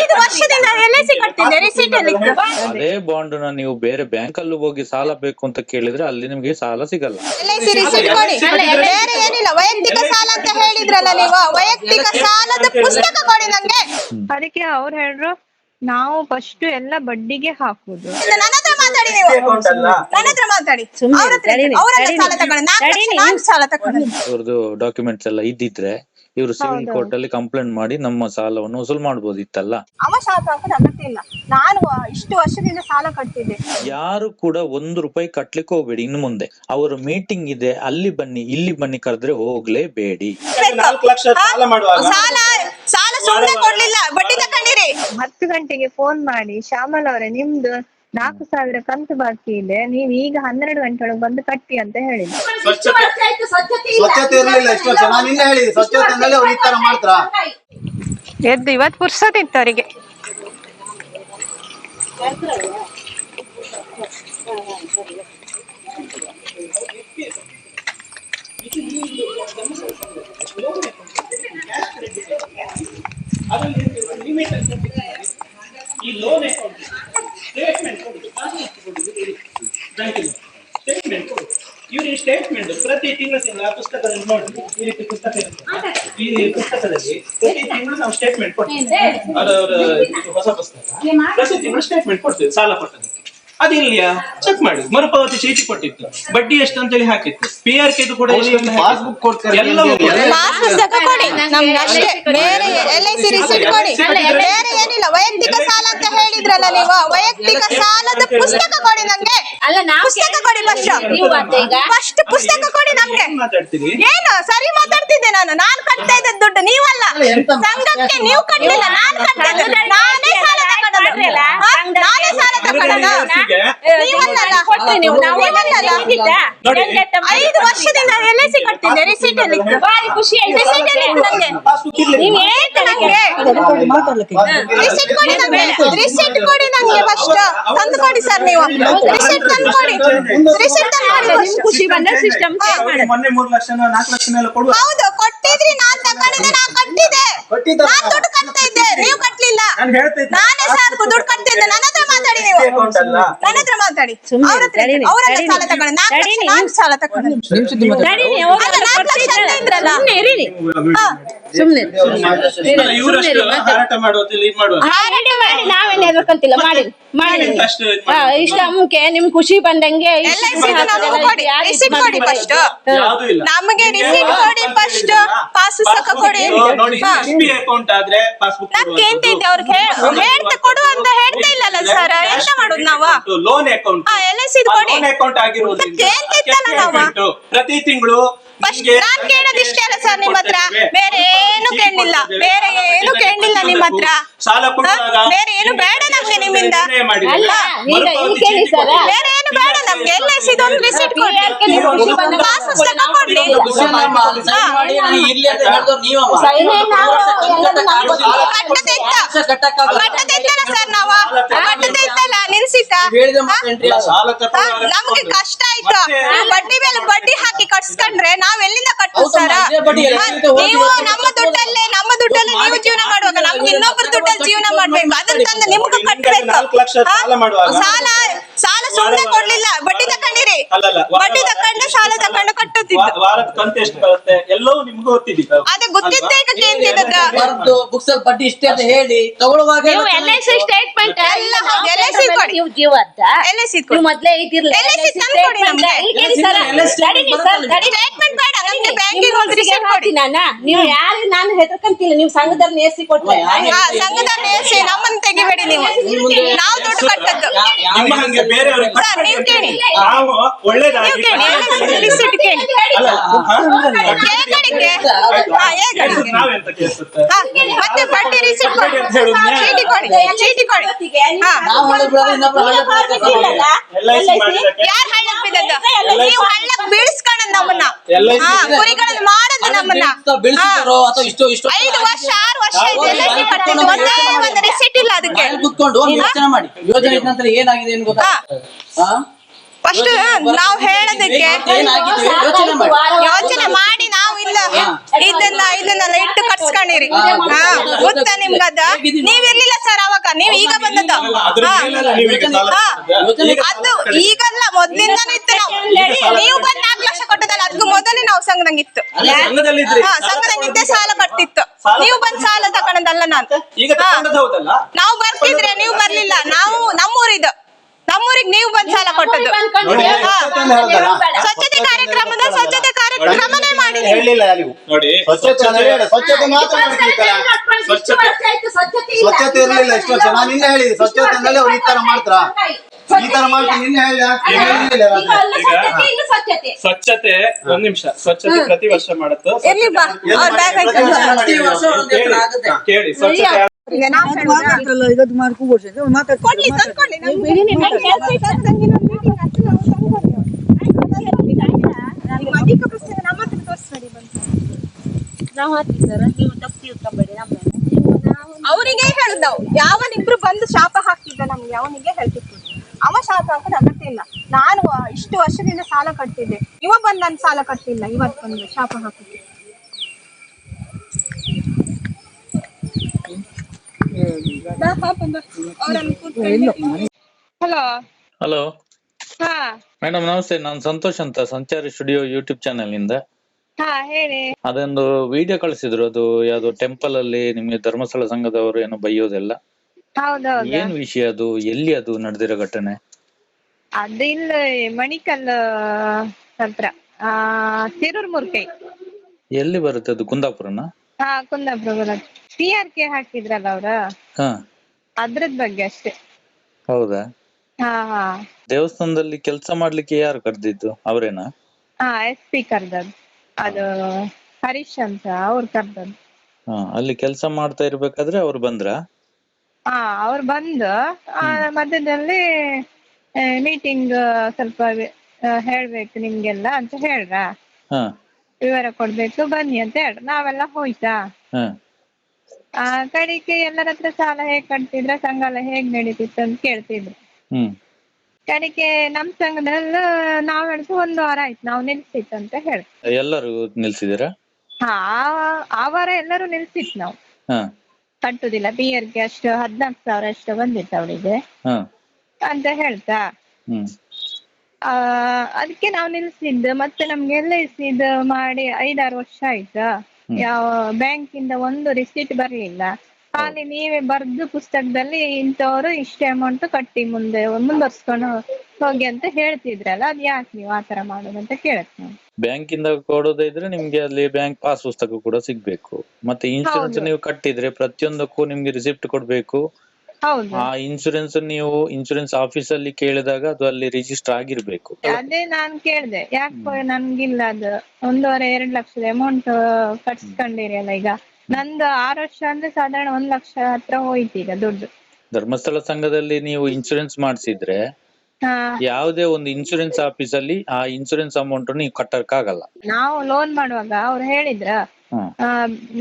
ಐದು ವರ್ಷದಿಂದ L I C ಕಟ್ತಿದ್ದೆ ರಿಸೀಟ್ ಅಲ್ಲಿ ಅದೇ ಬಾಂಡ್ನ ನೀವು ಬೇರೆ ಬ್ಯಾಂಕ್ ಅಲ್ಲಿ ಹೋಗಿ ಸಾಲ ಬೇಕು ಅಂತ ಕೇಳಿದ್ರೆ ಅಲ್ಲಿ ನಿಮ್ಗೆ ಸಾಲ ಸಿಗಲ್ಲ. ಎಲ್ ಐ ಸಿ ರಿಸೀಟ್ ಕೊಡಿ ಬೇರೆ ಏನಿಲ್ಲ ವೈಯಕ್ತಿಕ ಸಾಲ ಅಂತ ಹೇಳಿದ್ರಲ್ಲ ನೀವು ವೈಯಕ್ತಿಕ ಸಾಲದ ಪುಸ್ತಕ ಕೊಡಿ ನಂಗೆ. ಅದಕ್ಕೆ ಅವ್ರು ಹೇಳ್ರು ನಾವು ಫಸ್ಟ್ ಎಲ್ಲ ಬಡ್ಡಿಗೆ ಹಾಕುದು. ನನ್ನ ಹತ್ರ ಮಾತಾಡಿ ನೀವು. ನನ್ನ ಹತ್ರ ಮಾತಾಡಿ. ಅವ್ರ ಹತ್ರ ಸಾಲ ತಗೊಂಡು ನಾಲ್ಕು ನಾನು ಸಾಲ ತಗೊಂಡು ಇವ್ರದ್ದು ಡಾಕ್ಯುಮೆಂಟ್ಸ್ ಎಲ್ಲ ಇದ್ದಿದ್ರೆ ಇವರು ಸಿವಿಲ್ ಕೋರ್ಟ್ ಅಲ್ಲಿ ಕಂಪ್ಲೇಂಟ್ ಮಾಡಿ ನಮ್ಮ ಸಾಲವನ್ನು ವಸೂಲ್ ಮಾಡಬಹುದಿತ್ತಲ್ಲ ಅವ ಶಾಪ ಹಾಕೋದು ಅಗತ್ಯ ಇಲ್ಲ. ನಾನು ಇಷ್ಟು ವರ್ಷದಿಂದ ಸಾಲ ಕಟ್ತಿದ್ದೆ. ಯಾರು ಕೂಡ ಒಂದು ರೂಪಾಯಿ ಕಟ್ಲಿಕ್ಕೆ ಹೋಗ್ಬೇಡಿ ಇನ್ನು ಮುಂದೆ. ಅವರು ಮೀಟಿಂಗ್ ಇದೆ ಅಲ್ಲಿ ಬನ್ನಿ ಇಲ್ಲಿ ಬನ್ನಿ ಕರೆದ್ರೆ ಹೋಗ್ಲೇಬೇಡಿ. ನಾಲ್ಕು ಲಕ್ಷ ಸಾಲ ಮಾಡುವಾಗ ಸಾಲ ಸಾಲ ಸುಮ್ಮನೆ ಕೊಡ್ಲಿಲ್ಲ. ಬಡ್ಡಿ ತಕೊಂಡಿರಿ ಹತ್ತು ಗಂಟೆಗೆ ಫೋನ್ ಮಾಡಿ. ಶ್ಯಾಮಲ್ ಅವರೇ ನಿಮ್ದು ನಾಲ್ಕು ಸಾವಿರ ಕಂತು ಬಾಕಿ ಇದೆ. ನೀವು ಈಗ ಹನ್ನೆರಡು ಗಂಟೆ ಒಳಗೆ ಬಂದು ಕಟ್ಟಿ ಅಂತ ಹೇಳಿದ್ರು. ಸ್ವಚ್ಛತೆ ಸ್ವಚ್ಛತೆ ಇರ್ಲಿಲ್ಲ ಎಷ್ಟು ವರ್ಷ. ನಾನು ಹಿಂದೆ ಹೇಳಿದೆ ಸ್ವಚ್ಛತೆ ಅಂದ್ರೆ ಅವ್ರು ಈ ತರ ಮಾಡ್ತಾರ? ಎದ್ದು ಇವತ್ತು ಪುರ್ಸೋದಿತ್ತು ಅವರಿಗೆ ಈ ಲೋನ್ ಅಕೌಂಟ್ ಸ್ಟೇಟ್ಮೆಂಟ್ ಕೊಡಿ. ಬ್ಯಾಂಕಿನ ಸ್ಟೇಟ್ಮೆಂಟ್ ಕೊಡಿ. ಇವ್ರು ಈ ಸ್ಟೇಟ್ಮೆಂಟ್ ಪ್ರತಿ ತಿಂಗಳ ತಿಂಗಳ ಆ ಪುಸ್ತಕದಲ್ಲಿ ನೋಡಿ ಈ ರೀತಿ ಪುಸ್ತಕ ಈ ಪುಸ್ತಕದಲ್ಲಿ ಪ್ರತಿ ತಿಂಗಳು ನಾವು ಸ್ಟೇಟ್ಮೆಂಟ್ ಕೊಡ್ತೀವಿ. ಅದರ ಹೊಸ ಪುಸ್ತಕ. ಪ್ರತಿ ತಿಂಗಳು ಸ್ಟೇಟ್ಮೆಂಟ್ ಕೊಡ್ತೀವಿ ಸಾಲ ಕೊಟ್ಟದಕ್ಕೆ ಅದಿಲ್ಯಾ ಚೆಕ್ ಮಾಡಿ. ಮರುಪಾವತಿ ಚೀಟಿ ಕೊಟ್ಟಿತ್ತು. ಬಡ್ಡಿ ಎಷ್ಟು ಅಂತೇಳಿ ಹಾಕಿತ್ತು. ಪಿ ಆರ್ ಕೆ ಕೂಡ ಅಂತ. ಪಾಸ್ಬುಕ್ ಕೊಡ್ತಾರೆ. ಎಲ್ಲವೂ ಕೊಡಿ. ಕೊಡಿ ನಮ್ಗೆ ಅಷ್ಟೇ ಬೇರೆ ಎಲ್ ಐ ಸಿ ರಿಸೀಟ್ ಕೊಡಿ. ಬೇರೆ ಏನಿಲ್ಲ. ವೈಯಕ್ತಿಕ ಸಾಲ ಅಂತ ಹೇಳಿದ್ರಲ್ಲ ನೀವು. ವೈಯಕ್ತಿಕ ಸಾಲದ ಪುಸ್ತಕ ಕೊಡಿ ನಂಗೆ ಅಲ್ಲ ನಾವು ಪುಸ್ತಕ ಕೊಡಿ ಫಸ್ಟ್ ನೀವು ಮತ್ತೆ ಈಗ ಫಸ್ಟ್ ಪುಸ್ತಕ ಕೊಡಿ ನಮ್ಗೆ. ಏನ್ ಸರಿ ಮಾತಾಡ್ತಿದ್ದೆ ನಾನು. ನಾನು ಕಟ್ತಾ ಇದ್ದ ದುಡ್ಡು. ನೀವಲ್ಲ. ಸಂಘಕ್ಕೆ ನೀವು ಕಟ್ಟಲಿಲ್ಲ ನಾನು ಕಟ್ಟಿದ್ದು ನಾನೇ ಸಾಲ ತಗೊಂಡದ್ದು ಹಾ? ನಾನೇ ಸಾಲ ತಗೊಂಡದ್ದು ನಾವು ಐದು ವರ್ಷದಿಂದ ಎಲ್ಐಸಿ ಕಟ್ತಿದ್ದೆ ರಿಸೀಟ್ ಅಲ್ಲಿ. ಇತ್ತು. ಖುಷಿ ಆಯ್ತು. ರಿಸೀಟ್ ಅಲ್ಲಿ ಇತ್ತು ನಂಗೆ. ಪಾಸ್ಬುಕ್ ಇರ್ಲಿಲ್ಲ. ನೀವ್ ಹೇಳ್ತಾ ನಂಗೆ. ರಿಸೀಟ್ ಕೊಡಿ ನಂಗೆ. ರಿಸೀಟ್ ಕೊಡಿ ನಂಗೆ ಫಸ್ಟ್ ತಂದು ಕೊಡಿ ಸರ್ ನೀವು. ರಿಸೀಟ್ ತಂದು ಕೊಡಿ. ರಿಸೀಟ್ ತಂದು ಕೊಡಿ. ಖುಷಿ ಬಂದ್ರೆ ಸಿಸ್ಟಮ್ ಅವ್ರಿಗೆ ಮೊನ್ನೆ ಮೂರು ಲಕ್ಷ ನಾಲ್ಕು ಲಕ್ಷ ಎಲ್ಲ ಕೊಡುವ? ಹೌದು ಕೊಟ್ಟಿದ್ರಿ ನಾನ್ ತಗೊಂಡಿದ್ದೆ ನಾನ್ ಕಟ್ಟಿದ್ದೆ. ಕೊಟ್ಟಿದ್ದಲ್ಲ? ನಾನ್ ದುಡ್ಡು ಕಟ್ತಾ ಇದ್ದೆ. ನೀವು ಕಟ್ಲಿಲ್ಲ. ನಾನು ಹೇಳ್ತಿದ್ದೆ ನಾನೇ ಸರ್ ದುಡ್ಡು ಕಟ್ತಿದ್ದೆ. ನನ್ನ ಹತ್ರ ಮಾತಾಡಿ ನೀವು. ನನ್ನ ಹತ್ರ ಮಾತಾಡಿ. ಅವ್ರ ಹತ್ರ ಅವರೆಲ್ಲ ಸಾಲ ತಗೊಂಡು ನಾಲ್ಕು ಲಕ್ಷ ನಾನ್ ಸಾಲ ತಗೊಂಡು ಅಲ್ಲ ನಾಲ್ಕು ಲಕ್ಷ ಅಂತ ಇದ್ರಲ್ಲ ಹಾ. ಸುಮ್ನೆ. ಹಾರಾಟ ಮಾಡಿ ನಾವೇನ್ ಹೆದರ್ಕಂತಿಲ್ಲ ಮಾಡಿ ಮಾಡಿ. ಇಷ್ಟ ಮುಖ್ಯ ನಿಮ್ ಖುಷಿ ಬಂದಂಗೆ ಎಲ್ ಐ ಸಿ ಕೊಡಿ ಫಸ್ಟ್ ಯಾವ್ದು ಇಲ್ಲ. ನಮಗೆ ರಿಸೀಟ್ ಕೊಡಿ ಫಸ್ಟ್ ಪಾಸ್ ಕೊಡಿ. ಅವ್ರಿಗೆ ಹೇಳ್ತಾ ಕೊಡು ಅಂತ ಹೇಳ್ತಾ ಇಲ್ಲಲ್ಲ ಸರ್ ಎಂತ ಮಾಡುದು ನಾವು? ಲೋನ್ ಅಕೌಂಟ್ ಹಾ ಎಲ್ ಐ ಸಿ ಕೊಡಿ. ಅಕೌಂಟ್ ಪ್ರತಿ ತಿಂಗಳು ಫಸ್ಟ್ ನಾನ್ ಕೇಳೋದಿಷ್ಟೇ ಅಲ್ಲ ಸರ್ ನಿಮ್ಮ ಹತ್ರ? ಬೇರೆ ಏನು ಕೇಳಲಿಲ್ಲ. ಬೇರೆ ಏನು ಕೇಳಿಲ್ಲ ನಿಮ್ಮ ಹತ್ರ. ಬೇರೆ ಏನು ಬೇಡ ನಮ್ಗೆ ನಿಮ್ಮಿಂದ. ಬೇರೆ ಏನು ಬೇಡ ನಮ್ಗೆ. ಎಲ್ಲ ಇದೊಂದು ರಿಸಿಟ್ ಕೊಡಿ ಪಾಸ್ ಪುಸ್ತಕ ಕೊಡ್ಲಿ ಸರ್ ನಾವು ನಮ್ಗೆ ಕಷ್ಟ ಆಯ್ತು. ಬಡ್ಡಿ ಮೇಲೆ ಬಡ್ಡಿ ಹಾಕಿ ಕಟ್ಸ್ಕೊಂಡ್ರೆ ನಾವ್ ಎಲ್ಲಿಂದ ಕಟ್ಟು ಸರ್? ನೀವು ನಮ್ಮ ದುಡ್ಡಲ್ಲೇ ನಮ್ಮ ದುಡ್ಡಲ್ಲಿ ನೀವು ಜೀವನ ಮಾಡುವಾಗ ನಮ್ಗೆ ಇನ್ನೊಬ್ಬರ ದುಡ್ಡಲ್ಲಿ ಜೀವನ ಮಾಡ್ಬೇಕು. ಅದನ್ನ ತಂದು ನಿಮ್ಗೂ ಲಕ್ಷ ಸಾಲ ಸಾಲ ಸುಮ್ಮನೆ ಕೊಡ್ಲಿಲ್ಲ. ಬಡ್ಡಿ ತಕೊಂಡಿರಿ. ಬಡ್ಡಿ ತಕೊಂಡು ಸಾಲ ತಕೊಂಡು ಕಟ್ಟುತ್ತಿದ್ದು. ವಾರದ ಕಂತು ಎಷ್ಟು ಬರುತ್ತೆ? ಎಲ್ಲವೂ ನಿಮ್ಗೂ ಗೊತ್ತಿದ್ದಿತ್ತು ಅದೇ ಗೊತ್ತಿದ್ದೇ ಈಗ ಕೇಳ್ತಿದ್ದದ್ದು ಬರ್ದು ಬುಕ್ಸ್ ಅಲ್ಲಿ ಬಡ್ಡಿ ಇಷ್ಟೇ ಅಂತ ಹೇಳಿ ತಗೊಳ್ಳುವಾಗ ನೀವು ಎಲ್ ಐ ಸಿ ಸ್ಟೇಟ್ಮೆಂಟ್ ಎಲ್ಲ ಹೌದು, LIC ಕೊಡಿ. ನೀವು ಜೀವದ. LIC ಕೊಡಿ. ನೀವು ಮೊದ್ಲೇ ಐತಿರ್ಲಿಲ್ಲ LIC ತಂದು ಕೊಡಿ ನಮ್ಗೆ. ಸ್ಟೇಟ್ಮೆಂಟ್ ಬೇಡ. ನಮ್ಗೆ ಬ್ಯಾಂಕಿಗೆ ಹೋಗಿ ರಿಸೀಟ್ ಕೊಡಿ. ನೀವು ಯಾರು ನಾನು ಹೆದರ್ಕಂತಿಲ್ಲ. ನೀವು ಸಂಘದಲ್ಲಿ ನೇರ್ಸಿ ಕೊಟ್ರೆ ಹಾ ಸಂಘದ ನೇಸಿ ನಮ್ಮನ್ನ ತೆಗಿಬೇಡಿ ನೀವು. ನಾವು ದುಡ್ಡು ಕಟ್ಟದ್ದು. ನಿಮ್ಮ ಹಂಗೆ ಬೇರೆಯವ್ರಿಗೆ ಸರ್ ನೀವು ಕೇಳಿ ನಾವು ಒಳ್ಳೇದಾಗಿ ನೀವು ಕೇಳಿ ರಿಸೀಟ್ ಕೇಳಿ ಅಲ್ಲ, ಹಾ? ಹೇಗಡಿಕೆ ಹಾ ಹೇಗಡಿಕೆ ನಾವೆಂತ ಕೇಳ್ಸುತ್ತೆ ಹಾ ಮತ್ತೆ ಬಡ್ಡಿ ರಿಸೀಟ್ ಕೊಡಿ ಚೀಟಿ ಕೊಡಿ ಚೀಟಿ ಕೊಡಿ ಹಾ ನಾವು ಹಳ್ಳಿ ಬಿಡೋದು ಇನ್ನೊಬ್ರು ಹಳ್ಳಿ ಬಿಡೋದು ಎಲ್ ಐ ಸಿ ಯಾರ್ ಹಳ್ಳಕ್ ಬಿದ್ದದ್ದು ನೀವು ಹಳ್ಳಕ್ ಬೀಳ್ಸ್ಕೊಂಡ್ ನಮ್ಮನ್ನ LIC ಹಾ ಕುರಿಗಳನ್ನ ಮಾಡೋದು ನಮ್ಮನ್ನ ಬೆಳೆಸಿದಾರೋ ಅಥವಾ ಇಷ್ಟು ಇಷ್ಟು ಐದು ವರ್ಷ ಆರು ವರ್ಷ ಆಯ್ತು ಎಲ್ ಐ ಕಟ್ಟಿದ್ದು ಒಂದೇ ಒಂದು ರಿಸೀಟ್ ಇಲ್ಲ ಅದಕ್ಕೆ ಮನೇಲಿ ಕುತ್ಕೊಂಡು ಒಂದು ಯೋಚನೆ ಮಾಡಿ ಯೋಜನೆ ಇದ್ದ ನಂತರ ಏನಾಗಿದೆ ಏನು ಗೊತ್ತಾ ಹಾ ಫಸ್ಟ್ ನಾವು ಹೇಳೋದಕ್ಕೆ ಯೋಚನೆ ಮಾಡಿ. ಯೋಚನೆ ಮಾಡಿ. ನಾವು ಇಲ್ಲ. ಇದನ್ನ ಇದನ್ನೆಲ್ಲ ಇಟ್ಟು ಕಟ್ಸ್ಕೊಂಡಿರಿ. ಹಾ. ಗೊತ್ತಾ ನಿಮ್ಗದ? ನೀವ್ ಇರ್ಲಿಲ್ಲ ಸರ್ ಅವಾಗ? ನೀವ್ ಈಗ ಬಂದದ್ದು? ಅದ್ರ ನೀವು ಈಗ ಹಾ. ಅದು ಈಗಲ್ಲ ಮೊದ್ಲಿಂದಾನೇ ಇತ್ತು ನಾವು. ನೀವು ಬಂದ್ ನಾಲ್ಕು ಲಕ್ಷ ಕೊಟ್ಟದಲ್ಲ ಅದಕ್ಕೂ ಮೊದಲೇ ನಾವು ಸಂಘದಂಗಿತ್ತು. ಹಾ. ಸಂಘದಂಗಿದ್ದೆ ಸಾಲ ಕಟ್ತಿತ್ತು ಸಾಲ ನೀವು ಬಂದ್ ಸಾಲ ತಕೊಂಡದಲ್ಲ ನಾನು. ನಾವು ಬರ್ತಿದ್ರೆ ನೀವು ಬರ್ಲಿಲ್ಲ. ನಾವು ನಮ್ಮೂರಿದು ನಮ್ಮೂರಿಗೆ ನೀವು ಬಂದ್ ಸಾಲ ಕೊಟ್ಟದ್ದು. ಸ್ವಚ್ಛತೆ ಸ್ವಚ್ಛತೆ ಕಾರ್ಯಕ್ರಮದ ಸ್ವಚ್ಛತೆ ಕಾರ್ಯಕ್ರಮನೇ ಮಾಡಿ ಹೇಳಲಿಲ್ಲ ನೀವು ನೋಡಿ ಸ್ವಚ್ಛತೆ ಸ್ವಚ್ಛತೆ ಮಾತ್ರ ಸ್ವಚ್ಛತೆ ಇರ್ಲಿಲ್ಲ ಎಷ್ಟು ವರ್ಷ. ನಾನು ನಿನ್ನೆ ಹೇಳಿದೆ ಸ್ವಚ್ಛತೆ ಅಂದ್ರೆ ಅವ್ರು ಈ ತರ ಮಾಡ್ತಾರ? ಈ ತರ ಮಾಡ್ತೀನಿ ನಿನ್ನೆ ಹೇಳಿದ ಹೇಳಿಲ್ಲ ಸ್ವಚ್ಛತೆ ಸ್ವಚ್ಛತೆ. ಒಂದ್ ನಿಮಿಷ. ಸ್ವಚ್ಛತೆ ಪ್ರತಿ ವರ್ಷ ಮಾಡುತ್ತೆ. ಕೇಳಿ ಸ್ವಚ್ಛತೆ ಅವನಿಗೆ ಹೇಳುದು? ನಾವು ಯಾವನಿಬ್ರು ಬಂದು ಶಾಪ ಹಾಕ್ತಿದ್ದ ನಮ್ಗೆ ಅವನಿಗೆ ಹೇಳ್ತಿತ್ತು ಅವ ಶಾಪ ಹಾಕೋದು ಅಗತ್ಯ ಇಲ್ಲ. ನಾನು ಇಷ್ಟು ವರ್ಷದಿಂದ ಸಾಲ ಕಟ್ತಿದ್ದೆ. ಇವ ಬಂದ್ ನನ್ ಸಾಲ ಕಟ್ತಿಲ್ಲ ಇವತ್ ಬಂದು ಶಾಪ ಹಾಕಿದ್ದೆ ಹಲೋ ಹಲೋ ಹಾ. ಮೇಡಮ್ ನಮಸ್ತೆ. ನಾನು ಸಂತೋಷ್ ಅಂತ ಸಂಚಾರಿ ಸ್ಟುಡಿಯೋ ಯೂಟ್ಯೂಬ್ ಚಾನೆಲ್ನಿಂದ. ಹಾ ಹೇಳಿ. ಅದೊಂದು ವಿಡಿಯೋ ಕಳಿಸಿದ್ರು. ಅದು ಯಾವ್ದು ಟೆಂಪಲ್ ಅಲ್ಲಿ ನಿಮ್ಗೆ ಧರ್ಮಸ್ಥಳ ಸಂಘದವರು ಏನೋ ಬೈಯೋದೆಲ್ಲ. ಹೌದೌದು. ಏನ್ ವಿಷಯ ಅದು? ಎಲ್ಲಿ ಅದು ನಡೆದಿರೋ ಘಟನೆ? ಅದು ಇಲ್ಲ ಮಣಿಕಲ್ ಹತ್ರ. ಆ ತಿರೂರ್ ಮುರ್ಕೈ ಎಲ್ಲಿ ಬರುತ್ತೆ ಅದು? ಕುಂದಾಪುರನ? ಹಾ ಕುಂದಾಪುರ ಟಿ ಆರ್ ಕೆ ಹಾಕಿದ್ರಲ್ಲ ಅವ್ರ? ಹಾ. ಅದ್ರದ್ ಬಗ್ಗೆ ಅಷ್ಟೇ. ಹೌದಾ? ಹಾ ಹಾ. ದೇವಸ್ಥಾನದಲ್ಲಿ ಕೆಲಸ ಮಾಡ್ಲಿಕ್ಕೆ ಯಾರು ಕರ್ದಿದ್ದು? ಅವರೇನಾ? ಹಾ ಎಸ್ ಪಿ ಕರ್ದದ್ ಅದು ಹರೀಶ್ ಅಂತ ಅವ್ರು ಕರ್ದದ್ ಹಾ ಅಲ್ಲಿ ಕೆಲಸ ಮಾಡ್ತಾ ಇರ್ಬೇಕಾದ್ರೆ ಅವ್ರು ಬಂದ್ರಾ? ಹಾ ಅವ್ರು ಬಂದು ಆ, ಮಧ್ಯದಲ್ಲಿ ಮೀಟಿಂಗ್ ಸ್ವಲ್ಪ ಆ, ಹೇಳ್ಬೇಕು ನಿಮ್ಗೆಲ್ಲ ಅಂತ ಹೇಳ್ರ? ಹಾ. ವಿವರ ಕೊಡ್ಬೇಕು. ಬನ್ನಿ ಅಂತ ಹೇಳಿ. ನಾವೆಲ್ಲ ಹೋಯ್ತಾ? ಹಾ. ಆ ಕಡೆಗೆ ಎಲ್ಲರ ಹತ್ರ ಸಾಲ ಹೇಗ್ ಕಟ್ತಿದ್ರ ಸಂಘ ಎಲ್ಲ ಹೇಗ್ ನಡೀತಿತ್ತು ಅಂತ ಕೇಳ್ತಿದ್ರು. ಹ್ಮ್. ಕಡೆಗೆ ನಮ್ ಸಂಘದಲ್ಲ ನಾವ್ ಹೇಳ್ತು ಒಂದು ವಾರ ಆಯ್ತು. ನಾವು ನಿಲ್ಸಿತ್ತು ಅಂತ ಹೇಳಿ. ಎಲ್ಲರೂ ನಿಲ್ಸಿದ್ದೀರಾ? ಹಾ ಆ- ಆ ವಾರ ಎಲ್ಲರೂ ನಿಲ್ಸಿತ್ತು ನಾವು. ಹಾ. ಕಟ್ಟುದಿಲ್ಲ. ಗೆ ಅಷ್ಟು ಹದ್ನಾಲ್ಕು ಸಾವಿರ ಅಷ್ಟು ಬಂದಿತ್ತು ಅವಳಿಗೆ ಹಾ. ಅಂತ ಹೇಳ್ತಾ. ಹ್ಮ್. ಆ ಅದಕ್ಕೆ ನಾವು ನಿಲ್ಸಿದ್ದು ಮತ್ತೆ ನಮ್ಗೆ ಎಲ್ ಐ ಸಿ ಇದು ಮಾಡಿ ಐದಾರು ವರ್ಷ ಆಯ್ತಾ? ಯಾವ ಬ್ಯಾಂಕ್ ಇಂದ ಒಂದು ರಿಸಿಟ್ ಬರ್ಲಿಲ್ಲ. ಖಾಲಿ ನೀವೇ ಬರ್ದು ಪುಸ್ತಕದಲ್ಲಿ ಇಂಥವ್ರು ಇಷ್ಟೇ ಅಮೌಂಟ್ ಕಟ್ಟಿ ಮುಂದೆ ಮುಂದುವರ್ಸ್ಕೊಂಡು ಹೋಗಿ ಅಂತ ಹೇಳ್ತಿದ್ರಲ್ಲ ಅದ್ ಯಾಕೆ ನೀವು ಆತರ ಮಾಡೋದಂತ ಅಂತ ಕೇಳತ್ ನಾವು ಬ್ಯಾಂಕ್ ಇಂದ ಕೊಡೋದಿದ್ರೆ ನಿಮ್ಗೆ ಅಲ್ಲಿ ಬ್ಯಾಂಕ್ ಪಾಸ್ ಪುಸ್ತಕ ಕೂಡ ಸಿಗ್ಬೇಕು. ಮತ್ತೆ ಇನ್ಶೂರೆನ್ಸ್ ನೀವು ಕಟ್ಟಿದ್ರೆ ಪ್ರತಿಯೊಂದಕ್ಕೂ ನಿಮ್ಗೆ ರಿಸಿಪ್ಟ್ ಕೊಡ್ಬೇಕು. ಹೌದು. ಆ ಇನ್ಶೂರೆನ್ಸ್ ನೀವು ಇನ್ಶೂರೆನ್ಸ್ ಆಫೀಸ್ ಅಲ್ಲಿ ಕೇಳಿದಾಗ ಅದು ಅಲ್ಲಿ ರಿಜಿಸ್ಟರ್ ಆಗಿರ್ಬೇಕು. ಅದೇ ನಾನ್ ಕೇಳ್ದೆ. ಯಾಕೆ ನನ್ಗಿಲ್ಲ ಅದು. ಒಂದೂವರೆ ಎರಡ್ ಲಕ್ಷದ ಅಮೌಂಟ್ ಕಟ್ಸ್ಕೊಂಡಿರಿ ಅಲ್ಲ ಈಗ. ನಂದು ಆರು ವರ್ಷ ಅಂದ್ರೆ ಸಾಧಾರಣ ಒಂದ್ ಲಕ್ಷ ಹತ್ರ ಹೋಯ್ತು ಈಗ ದುಡ್ಡು. ಧರ್ಮಸ್ಥಳ ಸಂಘದಲ್ಲಿ ನೀವು ಇನ್ಶೂರೆನ್ಸ್ ಮಾಡಿಸಿದ್ರೆ ಹಾ. ಯಾವುದೇ ಒಂದು ಇನ್ಶೂರೆನ್ಸ್ ಆಫೀಸ್ ಅಲ್ಲಿ ಆ ಇನ್ಶೂರೆನ್ಸ್ ಅಮೌಂಟ್ ನೀವು ಕಟ್ಟಕ್ಕಾಗಲ್ಲ. ನಾವು ಲೋನ್ ಮಾಡುವಾಗ ಅವ್ರು ಹೇಳಿದ್ರ ಹ್ಮ್. ಆ,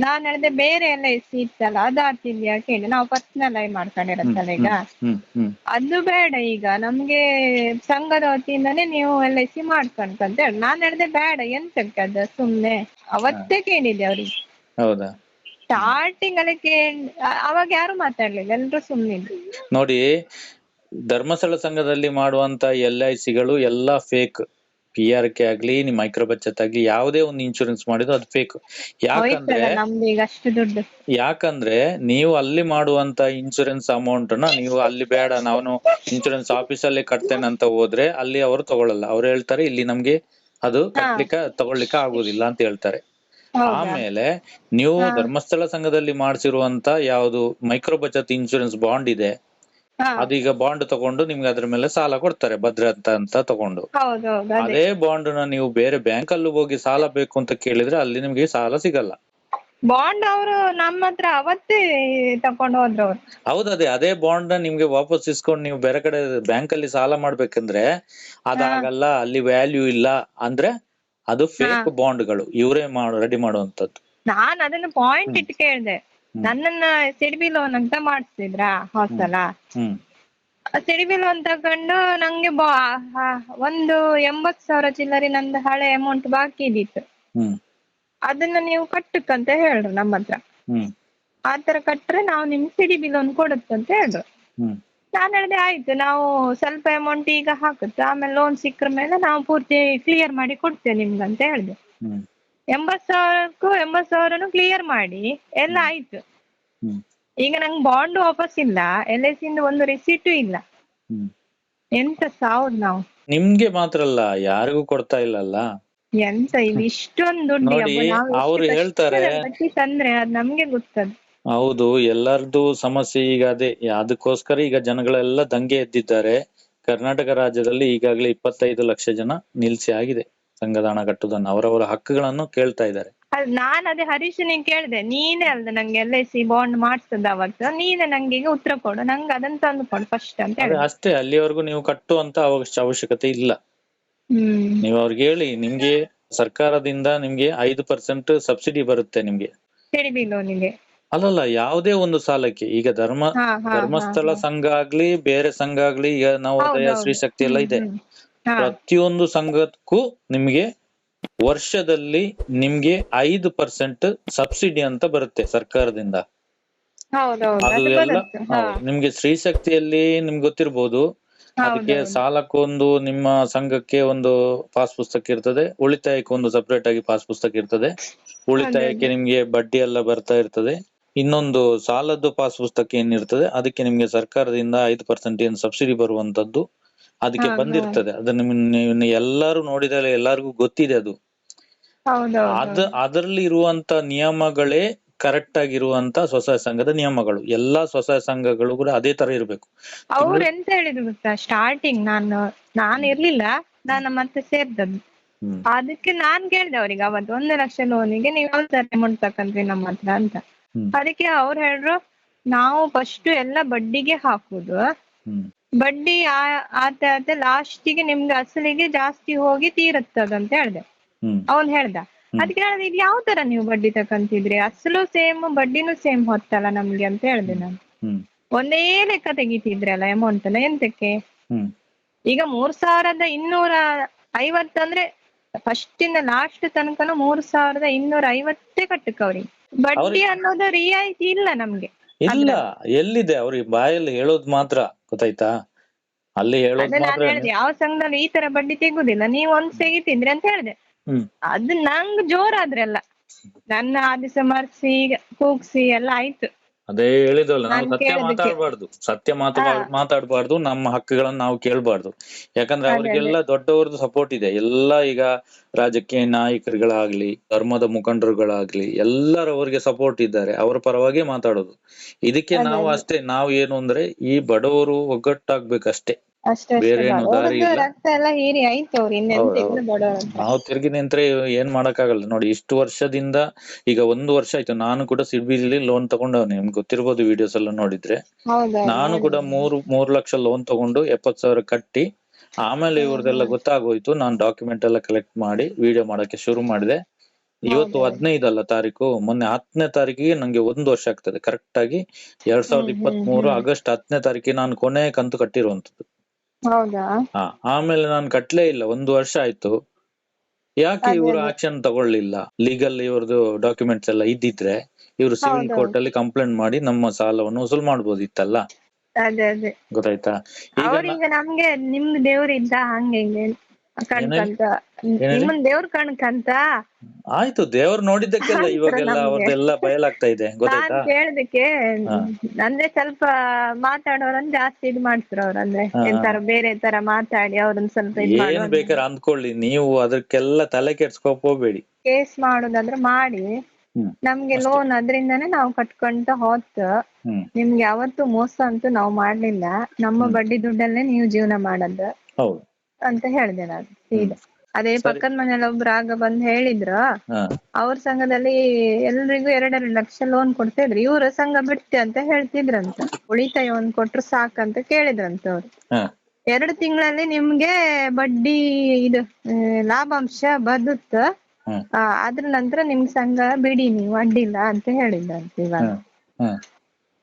ನಾನ್ ಹೇಳಿದೆ ಬೇರೆ ಎಲ್ಲ ಇತ್ತಲ್ಲ ಅದು ಆಗ್ತಿದ್ಯಾ ಕೇಳಿ ನಾವು ಪರ್ಸನಲ್ ಆಗಿ ಮಾಡ್ಕೊಂಡಿರತ್ತಲ್ಲ ಈಗ. ಅದು ಬೇಡ ಈಗ ನಮ್ಗೆ ಸಂಘದ ವತಿಯಿಂದಾನೇ ನೀವು ಎಲ್ ಐ ಸಿ ಮಾಡ್ಕೊಂಡ್ಕಂತ ಹೇಳಿ. ನಾನ್ ಹೇಳಿದೆ ಬೇಡ ಎಂತಕ್ಕೆ ಅದು? ಸುಮ್ನೆ. ಅವತ್ತೇ ಕೇಳಿದೆ ಅವ್ರಿಗೆ. ಹೌದಾ? ಸ್ಟಾರ್ಟಿಂಗ್ ಅಲ್ಲಿ ಕೇಳಿ ಅವಾಗ ಯಾರು ಮಾತಾಡ್ಲಿಲ್ಲ ಎಲ್ರು ಸುಮ್ನಿದ್ರು ನೋಡಿ ಧರ್ಮಸ್ಥಳ ಸಂಘದಲ್ಲಿ ಮಾಡುವಂತ ಎಲ್ ಐ ಸಿಗಳು ಎಲ್ಲಾ ಫೇಕ್ ಪಿ ಆರ್ ಕೆ ಆಗ್ಲಿ ನಿಮ್ ಮೈಕ್ರೋ ಬಚತ್ ಆಗ್ಲಿ ಯಾವುದೇ ಒಂದು ಇನ್ಶೂರೆನ್ಸ್ ಮಾಡಿದ್ರು ಅದು ಫೇಕ್ ಯಾಕಂದ್ರೆ ಯಾಕಂದ್ರೆ ನೀವು ಅಲ್ಲಿ ಮಾಡುವಂತ ಇನ್ಶೂರೆನ್ಸ್ ಅಮೌಂಟ್ನ ನೀವು ಅಲ್ಲಿ ಬೇಡ ನಾನು ಇನ್ಶೂರೆನ್ಸ್ ಆಫೀಸ್ ಅಲ್ಲಿ ಕಟ್ತೇನೆ ಅಂತ ಹೋದ್ರೆ ಅಲ್ಲಿ ಅವರು ತಗೊಳಲ್ಲ. ಅವ್ರು ಹೇಳ್ತಾರೆ ಇಲ್ಲಿ ನಮ್ಗೆ ಅದು ಕಟ್ಲಿಕ್ಕೆ ತಗೊಳ್ಲಿಕ್ಕೆ ಆಗುದಿಲ್ಲ ಅಂತ ಹೇಳ್ತಾರೆ. ಆಮೇಲೆ ನೀವು ಧರ್ಮಸ್ಥಳ ಸಂಘದಲ್ಲಿ ಮಾಡಿಸಿರುವಂತ ಯಾವ್ದು ಮೈಕ್ರೋ ಬಚತ್ ಇನ್ಶೂರೆನ್ಸ್ ಬಾಂಡ್ ಇದೆ ಅದೀಗ ಬಾಂಡ್ ತಗೊಂಡು ನಿಮ್ಗೆ ಅದ್ರ ಮೇಲೆ ಸಾಲ ಕೊಡ್ತಾರೆ ಭದ್ರತಾ ಅಂತ ತಗೊಂಡು. ಅದೇ. ಬಾಂಡ್ನ ನೀವು ಬೇರೆ ಬ್ಯಾಂಕ್ ಅಲ್ಲೂ ಹೋಗಿ ಸಾಲ ಬೇಕು ಅಂತ ಕೇಳಿದ್ರೆ ಅಲ್ಲಿ ನಿಮ್ಗೆ ಸಾಲ ಸಿಗಲ್ಲ. ಬಾಂಡ್ ಅವರು ನಮ್ಮ ಹತ್ರ ಅವತ್ತೇ ತಕೊಂಡು ಹೋದ್ರು ಹೌದು ಅದೇ. ಅದೇ ಬಾಂಡ್ನ ನಿಮ್ಗೆ ವಾಪಸ್ ಇಸ್ಕೊಂಡು ನೀವು ಬೇರೆ ಕಡೆ ಬ್ಯಾಂಕ್ ಅಲ್ಲಿ ಸಾಲ ಮಾಡ್ಬೇಕಂದ್ರೆ ಅದಾಗಲ್ಲ ಅಲ್ಲಿ ವ್ಯಾಲ್ಯೂ ಇಲ್ಲ ಅಂದ್ರೆ ಅದು ಫೇಕ್ ಬಾಂಡ್ಗಳು ಇವರೇ ಮಾಡು ರೆಡಿ ಮಾಡುವಂತದ್ದು ನಾನು ಅದನ್ನ ಪಾಯಿಂಟ್ ಇಟ್ಟು ಕೇಳ್ದೆ. ನನ್ನನ್ನ ಸಿಡಿಬಿ ಲೋನ್ ಅಂತ ಮಾಡಿಸಿದ್ರ ಹೊಸಲ ಸಿಡಿಬಿ ಲೋನ್ ತಗೊಂಡು ನಂಗೆ ಬಾ ಒಂದು ಎಂಬತ್ ಸಾವಿರ ಚಿಲ್ಲರಿ ನಂದು ಹಳೆ ಅಮೌಂಟ್ ಬಾಕಿ ಇದ್ದಿತ್ತು. ಅದನ್ನ ನೀವು ಕಟ್ಟಕ್ಕಂತ ಹೇಳ್ರು ನಮ್ಮ ಹತ್ರ. ಆತರ ಆ ತರ ಕಟ್ರೆ ನಾವು ನಿಮ್ಗೆ ಸಿಡಿಬಿ ಲೋನ್ ಕೊಡುತ್ತಂತ ಹೇಳ್ರು. ನಾನು ಹೇಳಿದೆ ಆಯ್ತು ನಾವು ಸ್ವಲ್ಪ ಅಮೌಂಟ್ ಈಗ ಹಾಕುತ್ತೆ ಆಮೇಲೆ ಲೋನ್ ಸಿಕ್ಕ್ರ ಮೇಲೆ ನಾವು ಪೂರ್ತಿ ಕ್ಲಿಯರ್ ಮಾಡಿ ಕೊಡ್ತೇವೆ ನಿಮ್ಗಂತ ಅಂತ ಹೇಳಿದೆ ಎಂಬತ್ ಸಾವಿರಕ್ಕೂ ಎಂಬತ್ ಸಾವಿರನು ಕ್ಲಿಯರ್ ಮಾಡಿ ಎಲ್ಲ ಆಯ್ತು. ಈಗ ನಂಗೆ ಬಾಂಡ್ ವಾಪಸ್ ಇಲ್ಲ ಎಲ್ ಐ ಸಿಂದ ಒಂದು ರಿಸೀಟು ಇಲ್ಲ. ಎಂತ ಸಾವ್ದು ನಾವು? ನಿಮ್ಗೆ ಮಾತ್ರ ಅಲ್ಲ ಯಾರಿಗೂ ಕೊಡ್ತಾ ಇಲ್ಲಲ್ಲ? ಎಂತ ಇಲ್ಲಿ ಇಷ್ಟೊಂದು ದುಡ್ಡು ನೋಡಿ, ಅಬ್ಬಾ, ನಾವು ಎಷ್ಟು ಅವ್ರು ಹೇಳ್ತಾರೆ- ಬಟ್ಟಿ ತಂದ್ರೆ ಅದ್ ನಮ್ಗೆ ಗೊತ್ತದು. ಹೌದು ಎಲ್ಲರದು ಸಮಸ್ಯೆ ಈಗ ಅದೇ ಅದಕ್ಕೋಸ್ಕರ ಈಗ ಜನಗಳೆಲ್ಲ ದಂಗೆ ಎದ್ದಿದ್ದಾರೆ. ಕರ್ನಾಟಕ ರಾಜ್ಯದಲ್ಲಿ ಈಗಾಗಲೇ ಇಪ್ಪತ್ತೈದು ಲಕ್ಷ ಜನ ನಿಲ್ಸಿ ಆಗಿದೆ. ಸಂಘದ ಹಣ ಕಟ್ಟುದನ್ನ ಅವರವರ ಹಕ್ಕುಗಳನ್ನು ಕೇಳ್ತಾ ಇದ್ದಾರೆ. ಅದ್ ನಾನ್ ಅದೇ ಹರೀಶನಿಗೆ ಕೇಳ್ದೆ ನೀನೇ ಅಲ್ದ ನಂಗೆ ಎಲ್ ಐ ಸಿ ಬಾಂಡ್ ಮಾಡಿಸ್ತದ ಅವತ್ತು ನೀನೇ ನಂಗೆ ಈಗ ಉತ್ತರ ಕೊಡು ನಂಗೆ ಅದನ್ನ ತಂದು ಕೊಡು ಫಸ್ಟ್ ಅಂತ ಅದೇ ಹೇಳಿದೆ ಅಷ್ಟೇ ಅಲ್ಲಿವರೆಗೂ ನೀವು ಕಟ್ಟುವಂತ ಅವಶ್ಯ ಅವಶ್ಯಕತೆ ಇಲ್ಲ. ಹ್ಮ್. ನೀವು ಅವ್ರಿಗೆ ಹೇಳಿ ನಿಮ್ಗೆ ಸರ್ಕಾರದಿಂದ ನಿಮ್ಗೆ ಐದು ಪರ್ಸೆಂಟ್ ಸಬ್ಸಿಡಿ ಬರುತ್ತೆ ನಿಮ್ಗೆ. ಸಿಡಿಬಿ ಲೋನಿಗೆ ಅಲ್ಲಲ್ಲ ಯಾವುದೇ ಒಂದು ಸಾಲಕ್ಕೆ ಈಗ ಧರ್ಮ ಹಾ ಹಾ ಧರ್ಮಸ್ಥಳ ಸಂಘ ಆಗ್ಲಿ ಬೇರೆ ಸಂಘ ಆಗ್ಲಿ ಈಗ ನವೋದಯ ಹೌದೌದು. ಶ್ರೀ ಶಕ್ತಿ ಎಲ್ಲ ಇದೆ. ಪ್ರತಿಯೊಂದು ಸಂಘಕ್ಕೂ ನಿಮ್ಗೆ ವರ್ಷದಲ್ಲಿ ನಿಮ್ಗೆ ಐದು ಪರ್ಸೆಂಟ್ ಸಬ್ಸಿಡಿ ಅಂತ ಬರುತ್ತೆ ಸರ್ಕಾರದಿಂದ. ಅದು ಎಲ್ಲ ನಿಮ್ಗೆ ಸ್ತ್ರೀ ಶಕ್ತಿಯಲ್ಲಿ ನಿಮ್ಗೆ ಗೊತ್ತಿರ್ಬೋದು. ಅದಕ್ಕೆ. ಸಾಲಕ್ಕೊಂದು ನಿಮ್ಮ ಸಂಘಕ್ಕೆ ಒಂದು ಪಾಸ್ ಪುಸ್ತಕ ಇರ್ತದೆ. ಉಳಿತಾಯಕ್ಕೆ ಒಂದು ಸಪರೇಟ್ ಆಗಿ ಪಾಸ್ ಪುಸ್ತಕ ಇರ್ತದೆ. ಉಳಿತಾಯಕ್ಕೆ ನಿಮ್ಗೆ ಬಡ್ಡಿ ಎಲ್ಲ ಬರ್ತಾ ಇರ್ತದೆ. ಇನ್ನೊಂದು ಸಾಲದ್ದು ಪಾಸ್ ಪುಸ್ತಕ ಏನಿರ್ತದೆ ಅದಕ್ಕೆ ನಿಮ್ಗೆ ಸರ್ಕಾರದಿಂದ ಐದು ಪರ್ಸೆಂಟ್ ಏನ್ ಸಬ್ಸಿಡಿ ಬರುವಂತದ್ದು ಅದಕ್ಕೆ. ಬಂದಿರ್ತದೆ. ಅದನ್ನ ಎಲ್ಲರೂ ನೋಡಿದರೆ ಎಲ್ಲರಿಗೂ ಗೊತ್ತಿದೆ ಅದು. ಅದ ಅದರಲ್ಲಿ ಇರುವಂತ ನಿಯಮಗಳೇ ಕರೆಕ್ಟ್ ಆಗಿರುವಂತ ಸ್ವಸಹಾಯ ಸಂಘದ ನಿಯಮಗಳು. ಎಲ್ಲಾ ಸ್ವಸಹಾಯ ಸಂಘಗಳು ಕೂಡ ಅದೇ ತರ ಇರಬೇಕು. ಅವ್ರು ಎಂತ ಹೇಳಿದ್ರು ಗೊತ್ತಾ? ಸ್ಟಾರ್ಟಿಂಗ್ ನಾನು ನಾನು ಇರ್ಲಿಲ್ಲ ನಾನು ಮತ್ತೆ ಸೇರ್ದದ್ದು. ಅದಕ್ಕೆ ನಾನ್ ಕೇಳ್ದೆ ಅವ್ರಿಗೆ ಅವತ್ತು ಒಂದು ಲಕ್ಷ ಲೋನಿಗೆ ನೀವು ಯಾವ ತರ ಅಮೌಂಟ್ ತಕೊಂಡ್ರಿ ನಮ್ಮ ಹತ್ರ ಅಂತ. ಅದಕ್ಕೆ ಅವ್ರು ಹೇಳ್ರು ನಾವು ಫಸ್ಟ್ ಎಲ್ಲ ಬಡ್ಡಿಗೆ ಹಾಕುದು. ಬಡ್ಡಿ ಆ- ಆತ ಆತ ಲಾಸ್ಟಿಗೆ ನಿಮ್ಗೆ ಅಸಲಿಗೆ ಜಾಸ್ತಿ ಹೋಗಿ ತೀರತ್ತದಂತ ಹೇಳ್ದೆ. ಅವನ್ ಹೇಳ್ದ. ಅದಕ್ಕೆ ಹೇಳಿದೆ ಇದು ಯಾವ ತರ ನೀವು ಬಡ್ಡಿ ತಕಂತಿದ್ರಿ? ಅಸಲು ಸೇಮ್ ಬಡ್ಡಿನೂ ಸೇಮ್ ಹೊತ್ತಲ್ಲ ನಮ್ಗೆ ಅಂತ ಹೇಳ್ದೆ ನಾನು. ಒಂದೇ ಲೆಕ್ಕ ತೆಗಿತಿದ್ರಲ್ಲ ಅಮೌಂಟ್ ಎಲ್ಲ ಎಂತಕ್ಕೆ? ಈಗ ಮೂರ್ ಸಾವಿರದ ಇನ್ನೂರ ಐವತ್ತು ಅಂದ್ರೆ ಫಸ್ಟ್ ಇಂದ ಲಾಸ್ಟ್ ತನಕನು ಮೂರ್ ಸಾವಿರದ ಇನ್ನೂರ ಐವತ್ತೇ ಕಟ್ಟಕ್ ಅವ್ರಿಗೆ. ಬಡ್ಡಿ ಅನ್ನೋದು ರಿಯಾಯಿತಿ ಇಲ್ಲ ನಮ್ಗೆ. ಇಲ್ಲ ಎಲ್ಲಿದೆ? ಅವ್ರಿಗೆ ಬಾಯಲ್ಲಿ ಹೇಳೋದ್ ಮಾತ್ರ ಗೊತ್ತಾಯ್ತಾ? ಅಲ್ಲಿ ಹೇಳೋದ್ ಅದೇ ನಾನು ಮಾತ್ರ ಹೇಳಿದೆ ಯಾವ ಸಂಘದಲ್ಲಿ ಈ ತರ ಬಡ್ಡಿ ತೆಗುದಿಲ್ಲ. ನೀವು ಒಂದ್ ತೆಗಿತಿದ್ರಿ ಅಂತ ಹೇಳಿದೆ. ಹ್ಮ್. ಅದು ನಂಗ್ ಜೋರಾದ್ರಲ್ಲ ನನ್ನ ಆದಿಸ ಮರ್ಸಿ ಕೂಗ್ಸಿ ಎಲ್ಲ ಆಯ್ತು. ಅದೇ ಹೇಳಿದ್ವಲ್ಲ ನಾವು ಸತ್ಯ ಮಾತಾಡಬಾರ್ದು. ಸತ್ಯ ಮಾತು ಮಾತಾಡ್ಬಾರ್ದು ನಮ್ಮ ಹಕ್ಕುಗಳನ್ನ ನಾವು ಕೇಳ್ಬಾರ್ದು. ಯಾಕಂದ್ರೆ ಅವ್ರಿಗೆಲ್ಲ ದೊಡ್ಡವ್ರದ್ದು ಸಪೋರ್ಟ್ ಇದೆ. ಎಲ್ಲ ಈಗ ರಾಜಕೀಯ ನಾಯಕರುಗಳಾಗ್ಲಿ ಧರ್ಮದ ಮುಖಂಡರುಗಳಾಗ್ಲಿ ಎಲ್ಲರೂ ಅವ್ರಿಗೆ ಸಪೋರ್ಟ್ ಇದ್ದಾರೆ. ಅವರ ಪರವಾಗಿ ಮಾತಾಡೋದು. ಇದಕ್ಕೆ ನಾವು ಅಷ್ಟೇ ನಾವು ಏನು ಅಂದ್ರೆ ಈ ಬಡವರು ಒಗ್ಗಟ್ಟಾಗ್ಬೇಕಷ್ಟೇ. ಅಷ್ಟೇ ಬೇರೆ ಅಷ್ಟೇ ಏನು ದಾರಿ ಇಲ್ಲ. ರಕ್ತ ಎಲ್ಲ ಹೀರಿ ಆಯ್ತು ಅವ್ರು ಇನ್ನೆಂತ ಹೌದು, ಇಲ್ಲ ಬಡವ್ರ ಹತ್ರ. ನಾವು ತಿರುಗಿ ನಿಂತ್ರೆ ಏನ್ ಮಾಡಕ್ಕಾಗಲ್ಲ. ನೋಡಿ ಇಷ್ಟು ವರ್ಷದಿಂದ ಈಗ ಒಂದು ವರ್ಷ ಆಯ್ತು. ನಾನು ಕೂಡ ಸಿಬಿಲಿ ಲೋನ್ ತಗೊಂಡವ್ ನಿಮ್ಗೆ ಗೊತ್ತಿರ್ಬೋದು ವಿಡಿಯೋಸ್ ಎಲ್ಲ ನೋಡಿದ್ರೆ. ಹೌದಾ ನಾನು ಕೂಡ ಮೂರು ಮೂರು ಲಕ್ಷ ಲೋನ್ ತಗೊಂಡು ಎಪ್ಪತ್ ಸಾವಿರ ಕಟ್ಟಿ ಆಮೇಲೆ ಇವ್ರದೆಲ್ಲ ಗೊತ್ತಾಗೋಯ್ತು. ನಾನು ಡಾಕ್ಯುಮೆಂಟ್ ಎಲ್ಲ ಕಲೆಕ್ಟ್ ಮಾಡಿ ವಿಡಿಯೋ ಮಾಡಕ್ಕೆ ಶುರು ಮಾಡಿದೆ. ಇವತ್ತು ಹೌದಾ? ಹದಿನೈದಲ್ಲ ತಾರೀಕು. ಮೊನ್ನೆ ಹತ್ತನೇ ತಾರೀಕಿಗೆ ನಂಗೆ ಒಂದು ವರ್ಷ ಆಗ್ತದೆ. ಕರೆಕ್ಟ್ ಆಗಿ ಎರಡ್ ಸಾವಿರದ ಹ್ಮ್, ಇಪ್ಪತ್ತ್ ಮೂರು ಹ್ಮ್. ಆಗಸ್ಟ್ ಹತ್ತನೇ ತಾರೀಕಿಗೆ ನಾನು ಕೊನೆ ಕಂತು ಕಟ್ಟಿರುವಂತದ್ದು ಹೌದಾ? ಹಾ ಆಮೇಲೆ ನಾನು ಕಟ್ಲೇ ಇಲ್ಲ ಒಂದು ವರ್ಷ ಆಯ್ತು. ಯಾಕೆ ಇವರು. ಆಕ್ಷನ್ ತಗೊಳ್ಳಿಲ್ಲ? ಲೀಗಲ್ ಇವ್ರದ್ದು ಡಾಕ್ಯುಮೆಂಟ್ಸ್ ಎಲ್ಲ ಇದ್ದಿದ್ರೆ ಇವರು ಸಿವಿಲ್. ಕೋರ್ಟ್ ಅಲ್ಲಿ ಕಂಪ್ಲೇಂಟ್ ಮಾಡಿ ನಮ್ಮ ಸಾಲವನ್ನು ವಸೂಲ್ ಮಾಡ್ಬೋದಿತ್ತಲ್ಲ? ಅದೇ ಅದೇ. ಗೊತ್ತಾಯ್ತಾ? ಈಗ ನ- ಅವ್ರೀಗ ನಮ್ಗೆ ನಿಮ್ದು ದೇವ್ರ ಇದ್ದ ಹಂಗೆ ಹಿಂಗೆ. ಕಣ್ಕಂತ? ನಿಮ್ಮನ್ ದೇವ್ರ ಕಣ್ಕಂತ ಆಯ್ತು ದೇವ್ರು ನೋಡಿದ್ದಕ್ಕೆಲ್ಲ ಇವಾಗೆಲ್ಲ ಅವ್ರದೆಲ್ಲ ಅವ್ರದ್ದೆಲ್ಲ ಬಯಲಾಗ್ತಾ ಇದೆ ನಾನ್ ಗೊತ್ತಾಯ್ತಾ ಕೇಳ್ದಕ್ಕೆ ಹಾ. ಅಂದ್ರೆ ಸ್ವಲ್ಪ ಮಾತಾಡೋರನ್ ಜಾಸ್ತಿ ಇದ್ ಮಾಡ್ತಾರ ಅವ್ರಂದ್ರೆ. ಎಂತಾರ ಬೇರೆ ತರ ಮಾತಾಡಿ ಅವ್ರನ್ ಸ್ವಲ್ಪ ಇದ್ ಏನ್ ಬೇಕಾರ ಬೇಕಾದ್ರೆ ಅಂದ್ಕೊಳ್ಳಿ ನೀವು ಅದಕ್ಕೆಲ್ಲ ತಲೆ ಕೆಡ್ಸ್ಕೊಕ್ ಹೋಗ್ಬೇಡಿ. ಕೇಸ್ ಮಾಡೋದಾದ್ರೆ ಮಾಡಿ. ಹ್ಮ್. ನಮ್ಗೆ ಲೋನ್ ಅದ್ರಿಂದಾನೇ ನಾವು ಕಟ್ಕೊಂತ ಹೋತ್. ಹ್ಮ್. ನಿಮ್ಗೆ ಯಾವತ್ತು ಮೋಸ ಅಂತೂ ನಾವು ಮಾಡ್ಲಿಲ್ಲ. ನಮ್ಮ ಬಡ್ಡಿ ದುಡ್ಡಲ್ಲೇ ನೀವು ಜೀವನ ಮಾಡದ್. ಹೌದು. ಅಂತ ಹೇಳ್ದೆ ನಾನು ಸೀದಾ. ಅದೇ. ಪಕ್ಕದ ಮನೇಲಿ ಒಬ್ರು ಆಗ ಬಂದ್ ಹೇಳಿದ್ರು ಹಾ. ಅವ್ರ ಸಂಘದಲ್ಲಿ ಎಲ್ರಿಗೂ ಎರಡೆರಡು ಲಕ್ಷ ಲೋನ್ ಕೊಡ್ತಿದ್ರು ಇವ್ರ ಸಂಘ ಬಿಡ್ತೆ ಅಂತ ಹೇಳ್ತಿದ್ರಂತ. ಉಳಿತಾಯ ಒಂದ್ ಕೊಟ್ರು ಸಾಕಂತ ಕೇಳಿದ್ರಂತ ಅವ್ರು. ಹಾ. ಎರಡು ತಿಂಗಳಲ್ಲಿ ನಿಮ್ಗೆ ಬಡ್ಡಿ ಇದು ಆ, ಲಾಭಾಂಶ ಬದುತ್ತ ಹ್ಮ್ ಅದ್ರ ನಂತರ ನಿಮ್ ಸಂಘ ಬಿಡಿ ನೀವು ಅಡ್ಡಿಲ್ಲ ಅಂತ ಹೇಳಿದ್ರಂತ ಇವಾಗ.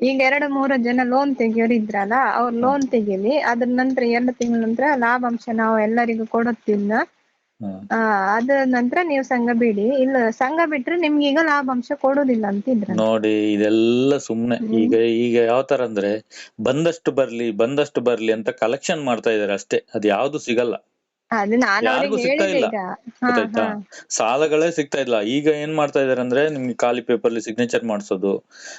ಈಗ ಎರಡು ಮೂರು ಜನ ಲೋನ್ ತೆಗಿಯೋರು ಇದ್ರಲ್ಲ ಅವ್ರು ಲೋನ್ ತೆಗೀಲಿ ಅದ್ರ ನಂತರ ಎರಡು ತಿಂಗಳ ನಂತರ ಲಾಭಾಂಶ ನಾವು ಎಲ್ಲರಿಗೂ ಕೊಡುತ್ತಿಲ್ಲ. ಆ ಅದ ನಂತರ ನೀವು ಸಂಘ ಬಿಡಿ ಇಲ್ಲ ಸಂಘ ಬಿಟ್ರೆ ನಿಮ್ಗೆ ಈಗ ಲಾಭಾಂಶ ಕೊಡೋದಿಲ್ಲ ಅಂತ ಇದ್ರ ನೋಡಿ ಇದೆಲ್ಲ ಸುಮ್ನೆ. ಈಗ ಈಗ ಯಾವ ತರ ಅಂದ್ರೆ ಬಂದಷ್ಟು ಬರ್ಲಿ ಬಂದಷ್ಟು ಬರ್ಲಿ ಅಂತ ಕಲೆಕ್ಷನ್ ಮಾಡ್ತಾ ಇದಾರೆ ಅಷ್ಟೇ. ಅದ್ ಯಾವ್ದು ಸಿಗಲ್ಲ. ಅದು ನಾನು ಯಾರಿಗೂ ಅವ್ರಿಗೆ ಸಿಗ್ತಾ ಹೇಳಿದೆ ಇಲ್ಲ. ಈಗ. ಹಾ ಗೊತ್ತಾಯ್ತಾ? ಹಾ. ಸಾಲಗಳೇ ಸಿಗ್ತಾ ಇಲ್ಲ. ಈಗ ಏನ್ ಮಾಡ್ತಾ ಇದಾರೆ ಅಂದ್ರೆ ನಿಮ್ಗೆ ಖಾಲಿ ಪೇಪರ್ ಅಲ್ಲಿ ಸಿಗ್ನೇಚರ್ ಮಾಡಿಸೋದು.